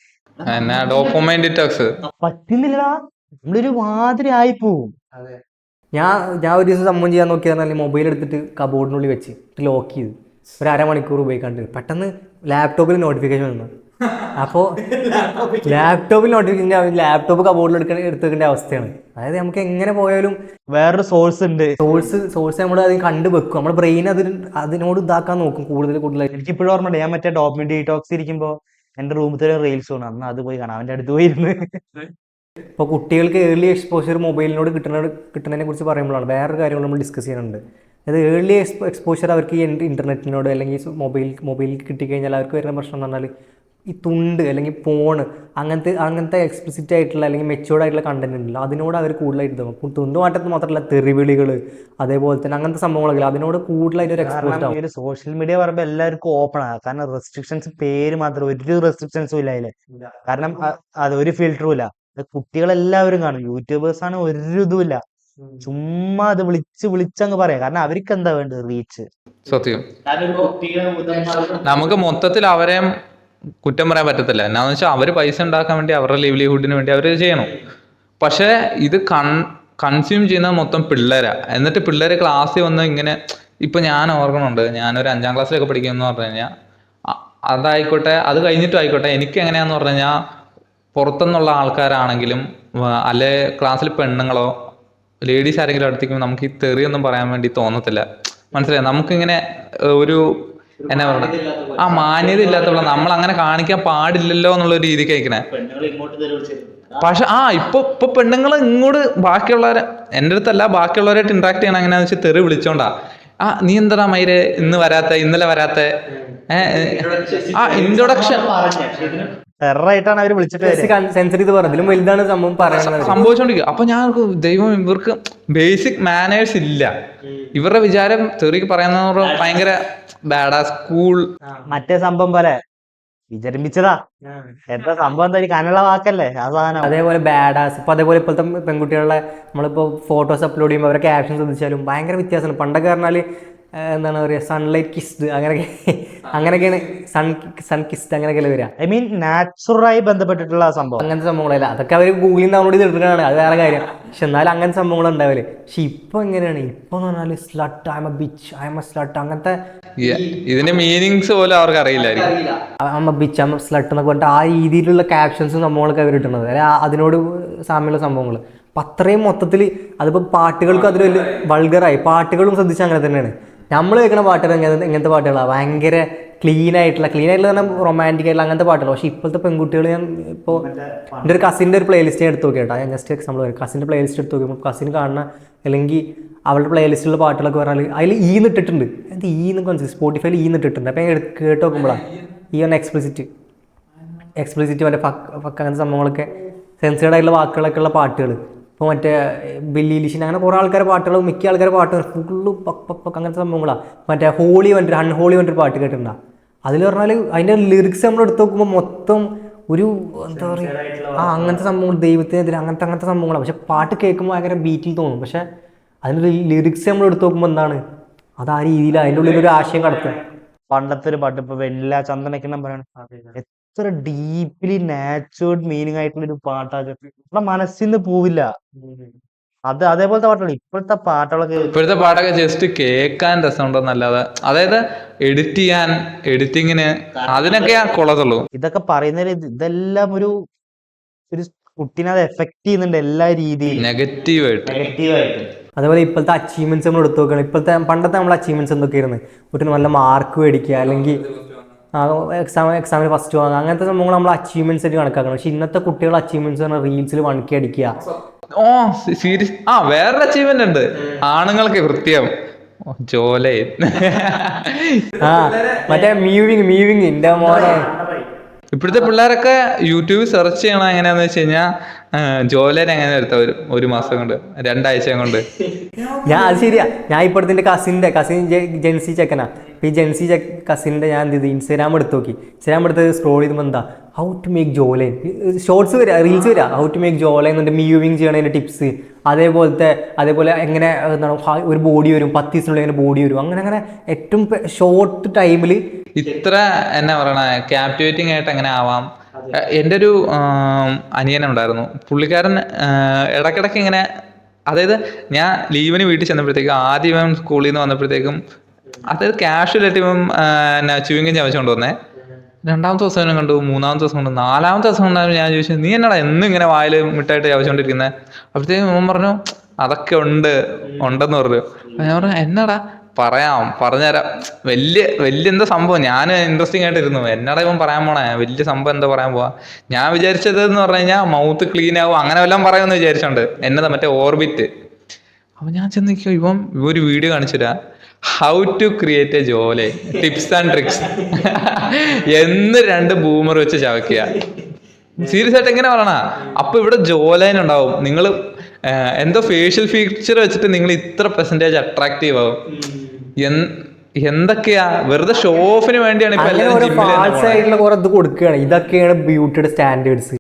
ഡിറ്റോക്സ് പറ്റുന്നില്ലടാ. നമ്മളൊരു മാതിരി ആയി പോവും. ഞാൻ ഞാൻ ഒരു ദിവസം സംഭവം ചെയ്യാൻ നോക്കിയാൽ മൊബൈൽ എടുത്തിട്ട് കബോർഡിനുള്ളിൽ വെച്ച് ലോക്ക് ചെയ്ത്. ഒരു അരമണിക്കൂർ ഉപയോഗിക്കാണ്ട്. പെട്ടെന്ന് ലാപ്ടോപ്പിൽ നോട്ടിഫിക്കേഷൻ വന്നു. അപ്പോൾ ലാപ്ടോപ്പിൽ നോട്ടിഫിക്കേഷൻ ലാപ്ടോപ്പ് കബോർഡിൽ എടുക്ക എടുത്തേക്കേണ്ട അവസ്ഥയാണ്. അതായത് നമുക്ക് എങ്ങനെ പോയാലും വേറൊരു സോഴ്സ് ഉണ്ട്. സോഴ്സ് സോഴ്സ് നമ്മൾ അത് കണ്ടു വെക്കും. നമ്മുടെ ബ്രെയിൻ അതിന് അതിനോട് ഇതാക്കാൻ നോക്കും കൂടുതൽ കൂടുതൽ എനിക്ക് ഇപ്പോഴും ഓർമ്മയുണ്ട്. ഞാൻ മറ്റേ ഡോക്യുമെന്റ് ഡീറ്റോക്സ് ഇരിക്കുമ്പോൾ എന്റെ റൂമിൽ റീൽസ് വേണം അന്ന് അത് പോയി കാണാം. അവന്റെ അടുത്ത് പോയിരുന്ന്. ഇപ്പോൾ കുട്ടികൾക്ക് ഏർലി എക്സ്പോഷർ മൊബൈലിനോട് കിട്ടുന്ന കിട്ടുന്നതിനെ കുറിച്ച് പറയുമ്പോഴാണ് വേറൊരു കാര്യങ്ങൾ നമ്മൾ ഡിസ്കസ് ചെയ്യുന്നുണ്ട്. അത് ഏർലി എക്സ്പോഷർ അവർക്ക് ഈ ഇന്റർനെറ്റിനോട് അല്ലെങ്കിൽ മൊബൈൽ മൊബൈൽ കിട്ടിക്കഴിഞ്ഞാൽ അവർക്ക് വരുന്ന പ്രശ്നം എന്ന് പറഞ്ഞാൽ ഈ തുണ്ട് അല്ലെങ്കിൽ ഫോണ് അങ്ങനത്തെ അങ്ങനത്തെ എക്സ്പ്ലിസിറ്റ് ആയിട്ടുള്ള അല്ലെങ്കിൽ മെച്ചുവേർഡ് ആയിട്ടുള്ള കണ്ടന്റ് ഉണ്ടല്ലോ. അതിനോട് അവർ കൂടുതലായിട്ട് ഇതാവും തുണ്ട് മാറ്റത്ത് മാത്രമല്ല തെറിവിളികൾ അതേപോലെ തന്നെ അങ്ങനത്തെ സംഭവങ്ങളൊക്കെ അതിനോട് കൂടുതലായിട്ട് ഒരു എക്സ്പോസ്ഡ് കാരണം ആവും. സോഷ്യൽ മീഡിയ പറയുമ്പോൾ എല്ലാവർക്കും ഓപ്പൺ ആണ് കാരണം റെസ്ട്രിക്ഷൻസ് പേര് മാത്രം ഒരു റെസ്ട്രിക്ഷൻസും ഇല്ല അതിൽ. കാരണം അതൊരു അത് ഒരു ഫിൽറ്ററും ഇല്ല. കുട്ടികളെല്ലാവരും കാണും. യൂട്യൂബേഴ്സ് ആണ് ഒരു ഇതുമില്ല ചുമ്മാ അത് വിളിച്ച് വിളിച്ചങ്ങ് പറയാം. കാരണം അവർക്ക് എന്താ വേണ്ടത് റീച്ച്? സത്യം. നമുക്ക് മൊത്തത്തിൽ അവരെ കുറ്റം പറയാൻ പറ്റത്തില്ല. എന്നാന്ന് വെച്ചാൽ അവർ പൈസ ഉണ്ടാക്കാൻ വേണ്ടി അവരുടെ ലിവ്ലിഹുഡിന് വേണ്ടി അവർ ചെയ്യണം. പക്ഷേ ഇത് കൺ കൺസ്യൂം ചെയ്യുന്ന മൊത്തം പിള്ളേരാ. എന്നിട്ട് പിള്ളേര് ക്ലാസ്സിൽ വന്ന് ഇങ്ങനെ ഇപ്പൊ ഞാൻ ഓർക്കണുണ്ട് ഞാനൊരു അഞ്ചാം ക്ലാസ്സിലൊക്കെ പഠിക്കുമെന്ന് പറഞ്ഞു കഴിഞ്ഞാൽ അതായിക്കോട്ടെ അത് കഴിഞ്ഞിട്ടും ആയിക്കോട്ടെ എനിക്ക് എങ്ങനെയാന്ന് പറഞ്ഞു കഴിഞ്ഞാൽ പുറത്തുനിന്നുള്ള ആൾക്കാരാണെങ്കിലും അല്ലെ ക്ലാസ്സിൽ പെണ്ണുങ്ങളോ ലേഡീസ് ആരെങ്കിലും അടുത്തേക്കും നമുക്ക് ഈ തെറിയൊന്നും പറയാൻ വേണ്ടി തോന്നത്തില്ല. മനസ്സിലായി? നമുക്കിങ്ങനെ ഒരു എന്നാ പറയുക ആ മാന്യത ഇല്ലാത്തവളാണ് നമ്മൾ അങ്ങനെ കാണിക്കാൻ പാടില്ലല്ലോ എന്നുള്ള രീതിക്ക് അയക്കണേ. പക്ഷെ ആ ഇപ്പൊ ഇപ്പൊ പെണ്ണുങ്ങൾ ഇങ്ങോട്ട് ബാക്കിയുള്ളവരെ എന്റെ അടുത്തല്ല ബാക്കിയുള്ളവരായിട്ട് ഇന്ററാക്ട് ചെയ്യണം എങ്ങനെയാന്ന് വെച്ചാൽ തെറി വിളിച്ചോണ്ടാ. ആ നീ എന്താടാ മയിര് ഇന്ന് വരാത്ത ഇന്നലെ വരാത്ത? ആ ഇൻട്രൊഡക്ഷൻ ടെററായിട്ടാണ് അവർ വിളിച്ചിട്ട് സെൻസർ ഇത് പറഞ്ഞു ഇതിലും വലുതാണ് സംഭവം പറയുന്നത് സംഭവിച്ചോണ്ടിരിക്കും. അപ്പൊ ഞാൻ ദൈവം ഇവർക്ക് ബേസിക് മാനേഴ്സ് ഇല്ല. ഇവരുടെ വിചാരം തെറിക്ക് പറയുന്ന ഭയങ്കര ബാഡാ സ്കൂൾ മറ്റേ സംഭവം പോലെ. വിചരിപ്പിച്ചതാ എന്താ സംഭവം എന്താ? കനുള്ള വാക്കല്ലേ? ആ സാധനം. അതേപോലെ ബാഡാസ് ഇപ്പൊ അതേപോലെ ഇപ്പോഴത്തെ പെൺകുട്ടികളുടെ നമ്മളിപ്പോ ഫോട്ടോസ് അപ്ലോഡ് ചെയ്യുമ്പോൾ അവരെ ക്യാപ്ഷൻ ശ്രദ്ധിച്ചാലും ഭയങ്കര വ്യത്യാസമാണ്. പണ്ടൊക്കെ പറഞ്ഞാൽ എന്താണ് പറയുക സൺലൈറ്റ് കിസ്ഡ് അങ്ങനെയൊക്കെ. അങ്ങനെയൊക്കെയാണ് സൺ സൺ കിസ്ഡ് അങ്ങനെയൊക്കെ വരിക. ഐ മീൻ നാച്ചുറലായി ബന്ധപ്പെട്ടിട്ടുള്ള സംഭവം. അങ്ങനത്തെ സംഭവങ്ങളല്ല. അതൊക്കെ അവർ ഗൂഗിളിൽ ഡൗൺലോഡ് ചെയ്ത് എടുക്കുന്നതാണ് അത് വേറെ കാര്യം. പക്ഷെ എന്നാലും അങ്ങനത്തെ സംഭവങ്ങൾ ഉണ്ടാവില്ലേ പക്ഷെ ഇപ്പൊ എങ്ങനെയാണ്? ഇപ്പൊ എന്ന് പറഞ്ഞാൽ slut I am a bitch I am a slut അങ്ങനത്തെ ഇതിന്റെ മീനിങ്സ് പോലും അവർക്ക് അറിയില്ലായിരിക്കും. അമ്മ ബിച്ച് അമ്മ സ്ലട്ട് എന്നൊക്കെ പറഞ്ഞിട്ട് ആ രീതിയിലുള്ള ക്യാപ്ഷൻസ് സംഭവങ്ങളൊക്കെ അവർ ഇട്ടുന്നത് അല്ലെ അതിനോട് സാമ്യമുള്ള സംഭവങ്ങൾ അപ്പം അത്രയും മൊത്തത്തിൽ അതിപ്പോൾ പാട്ടുകൾക്ക് അതിൽ വലിയ വൾഗറായി പാട്ടുകളും ശ്രദ്ധിച്ചാൽ അങ്ങനെ തന്നെയാണ്. നമ്മൾ കേൾക്കുന്ന പാട്ടുകൾ എങ്ങനെ എങ്ങനത്തെ പാട്ടുകളാണ് ഭയങ്കര ക്ലീൻ ആയിട്ടുള്ള ക്ലീൻ ആയിട്ടുള്ള തന്നെ റൊമാന്റിക് ആയിട്ടുള്ള അങ്ങനത്തെ പാട്ടുകൾ പക്ഷേ ഇപ്പോഴത്തെ പെൺകുട്ടികൾ ഞാൻ ഇപ്പോൾ എന്റെ ഒരു കസിന്റെ ഒരു പ്ലേലിസ്റ്റ് ഞാൻ എടുത്ത് നോക്കി കേട്ടോ ഞാൻ ജസ്റ്റ് എക്സാമ്പിൾ ഒരു കസിന്റെ പ്ലേലിസ്റ്റ് എടുത്ത് നോക്കുമ്പോൾ കസിൻ കാണുന്ന അല്ലെങ്കിൽ അവളുടെ പ്ലേലിസ്റ്റിലുള്ള പാട്ടുകളൊക്കെ പറഞ്ഞാൽ അതിൽ ഈ നിട്ടിട്ടുണ്ട് എന്ത് ഈ എന്ന് സ്പോട്ടിഫൈയിൽ ഈ നിട്ടിട്ടുണ്ട് അപ്പോൾ ഞാൻ കേട്ട് നോക്കുമ്പോഴാണ് ഈ ഒന്ന് എക്സ്പ്ലിസിറ്റ് എക്സ്പ്ലിസിറ്റ് മറ്റേ ഫക്ക് ഫക്ക് അങ്ങനത്തെ സംഭവങ്ങളൊക്കെ സെൻസേർഡ് ആയിട്ടുള്ള വാക്കുകളൊക്കെ ഉള്ള പാട്ടുകൾ ഇപ്പോൾ മറ്റേ ബില്ലി ലിഷിൻ അങ്ങനെ കുറേ ആൾക്കാരുടെ പാട്ടുകൾ മിക്ക ആൾക്കാരുടെ പാട്ടുകൾ ഫുള്ള് പക്ക് പക്ക് പക്ക് അങ്ങനത്തെ സംഭവങ്ങളാണ് മറ്റേ ഹോളി വന്നിട്ട് അൺഹോളി വന്നിട്ട് പാട്ട് കേട്ടിട്ടുണ്ടാ. അതിൽ പറഞ്ഞാൽ അതിന്റെ ലിറിക്സ് നമ്മൾ എടുത്ത് നോക്കുമ്പോൾ മൊത്തം ഒരു എന്താ പറയുക ആ അങ്ങനത്തെ സംഭവങ്ങൾ ദൈവത്തിനെതിരെ അങ്ങനത്തെ അങ്ങനത്തെ സംഭവങ്ങളാണ് പക്ഷെ പാട്ട് കേൾക്കുമ്പോൾ ഭയങ്കര ബീറ്റിൽ തോന്നും. പക്ഷെ അതിന്റെ ലിറിക്സ് നമ്മൾ എടുത്ത് നോക്കുമ്പോൾ എന്താണ്? അത് ആ രീതിയിൽ അതിന്റെ ഉള്ളിൽ ഒരു ആശയം കടത്തുക പണ്ടത്തെ ഒരു പാട്ട് ഇപ്പൊ വെല്ല ചന്ദനക്കിണ്ണം പറയണ എത്ര ഡീപ്ലി നാച്ചുറൽ മീനിങ് ആയിട്ടുള്ള ഒരു പാട്ടാണ് നമ്മുടെ മനസ്സിൽ നിന്ന് പോവില്ല. അത് അതേപോലത്തെ പാട്ടാണ്. ഇപ്പോഴത്തെ പാട്ടുകളൊക്കെ ഇപ്പോഴത്തെ പാട്ടൊക്കെ ജസ്റ്റ് കേൾക്കാൻ രസമുണ്ടെന്നല്ലാതെ അതായത് എഡിറ്റ് ചെയ്യാൻ എഡിറ്റിങ്ങിന് അതിനൊക്കെ കൊള്ളത്തുള്ളൂ. ഇതൊക്കെ പറയുന്നതിൽ ഇതെല്ലാം ഒരു ഒരു കുട്ടീനെ അത് എഫക്ട് ചെയ്യുന്നുണ്ട് എല്ലാ രീതിയിൽ നെഗറ്റീവായിട്ട് നെഗറ്റീവായിട്ട് അതേപോലെ ഇപ്പോഴത്തെ അച്ചീവ്മെന്റ്സ് നമ്മൾ എടുത്തു നോക്കുകയാണ് ഇപ്പോഴത്തെ പണ്ടത്തെ നമ്മൾ അച്ചീവ്മെന്റ്സ് എന്തൊക്കെയായിരുന്നു? കുട്ടീന് നല്ല മാർക്ക് മേടിക്കുക അല്ലെങ്കിൽ എക്സാം എക്സാമിന് ഫസ്റ്റ് വാങ്ങുക അങ്ങനത്തെ സംഭവങ്ങൾ നമ്മൾ അച്ചീവ്മെന്റ്സ് ആയിട്ട് കണക്കാക്കണം. പക്ഷെ ഇന്നത്തെ കുട്ടികൾ അച്ചീവ്മെന്റ്സ് പറഞ്ഞാൽ റീൽസിൽ വണക്കി അടിക്കുക. ഓ സീരിയസ്. ആ വേറൊരു അച്ചീവ്മെന്റ് ഉണ്ട്. ആണുങ്ങൾക്ക് കൃത്യം. ജോലേ. ആ മറ്റേ മ്യൂവിങ് മ്യൂവിങ് എന്റെ മോനെ. ഇപ്പോഴത്തെ പിള്ളേരൊക്കെ യൂട്യൂബിൽ സെർച്ച് ചെയ്യണം എങ്ങനെയാന്ന് വെച്ച് കഴിഞ്ഞാൽ ജോലിയെ എങ്ങനെ എടുത്ത ഒരു ഒരു മാസം കൊണ്ട് രണ്ടാഴ്ച കൊണ്ട്. ഞാൻ അത് ശരിയാ. ഞാൻ ഇപ്പോഴത്തെ എന്റെ കസിന്റെ കസിൻ ജെൻസി ചെക്കനാ. ഈ ജെൻസി കസിന്റെ ഞാൻ എന്ത് ചെയ്തു? ഇൻസ്റ്റാഗ്രാം എടുത്ത് നോക്കി. ഇൻസ്റ്റാഗ്രാം എടുത്ത് സ്ക്രോൾ ചെയ്യുമ്പോൾ എന്താ? How to make jawline shorts വരിക റീൽസ് വരിക ഹൗ ടു മേക്ക് ജോലൈൻ എന്നിട്ട് മ്യൂവിങ് ചെയ്യണതിന്റെ ടിപ്സ് അതേപോലത്തെ അതേപോലെ എങ്ങനെ എന്താണ് ഒരു ബോഡി വരും. പത്ത് ദിവസത്തിനുള്ളിൽ എങ്ങനെ ബോഡി വരും. അങ്ങനെ അങ്ങനെ ഏറ്റവും ഷോർട്ട് ടൈമിൽ ഇത്ര എന്നാ പറയണ ക്യാപ്റ്റിവേറ്റിംഗ് ആയിട്ട് എങ്ങനെ ആവാം. എന്റെ ഒരു അനിയൻ അനിയനുണ്ടായിരുന്നു പുള്ളിക്കാരൻ ഇടക്കിടക്ക് ഇങ്ങനെ അതായത് ഞാൻ ലീവിന് വീട്ടിൽ ചെന്നപ്പോഴത്തേക്കും ആദ്യം ഇവൻ സ്കൂളിൽ നിന്ന് വന്നപ്പോഴത്തേക്കും അതായത് കാഷ്വലായിട്ട് ഇവൻ എന്നാ ചുവിങ്ങും ചവച്ചുകൊണ്ട് വന്നേ രണ്ടാമത്തെ ദിവസം കണ്ടു മൂന്നാമത്തെ ദിവസം കണ്ടു നാലാമത്തെ ദിവസം കൊണ്ടാണ് ഞാൻ ചോദിച്ചു നീ എന്നടാ എന്നും ഇങ്ങനെ വായിൽ മിട്ടായിട്ട് ചവച്ചുകൊണ്ടിരിക്കുന്നത് അപ്പോഴത്തേക്കും ഇവൻ പറഞ്ഞു അതൊക്കെ ഉണ്ട് ഉണ്ടെന്ന് പറഞ്ഞു. ഞാൻ പറഞ്ഞു എന്നടാ പറയാം പറഞ്ഞുതരാം. വലിയ വലിയ എന്താ സംഭവം? ഞാൻ ഇൻട്രസ്റ്റിംഗ് ആയിട്ടിരുന്നു. എന്നടാ ഇവൻ പറയാൻ പോണേ? വലിയ സംഭവം എന്താ പറയാൻ പോവാ? ഞാൻ വിചാരിച്ചത് എന്ന് പറഞ്ഞു കഴിഞ്ഞാൽ മൗത്ത് ക്ലീൻ ആവും അങ്ങനെ വല്ലതും പറയുമെന്ന് വിചാരിച്ചോണ്ട്. എന്നതാ മറ്റേ ഓർബിറ്റ് അപ്പൊ ഞാൻ ചെന്ന് നിൽക്കുക ഇവൻ ഇവ ഒരു വീഡിയോ കാണിച്ചു തരാം how to create a jawline tips and tricks എന്ന് രണ്ട് ബൂമർ വെച്ച് ചവയ്ക്കുക. സീരിയസ് ആയിട്ട് എങ്ങനെ പറയണ? അപ്പൊ ഇവിടെ ജോലൈൻ ഉണ്ടാവും. നിങ്ങൾ എന്തോ ഫേഷ്യൽ ഫീച്ചർ വെച്ചിട്ട് നിങ്ങൾ ഇത്ര പെർസെന്റേജ് അട്രാക്റ്റീവ് ആവും. എന്തൊക്കെയാ? വെറുതെ ഷോ ഓഫിന് വേണ്ടിയാണ് ഇപ്പൊ എല്ലാവരും കൊടുക്കുകയാണ്. ഇതൊക്കെയാണ് ബ്യൂട്ടിയുടെ സ്റ്റാൻഡേർഡ്സ്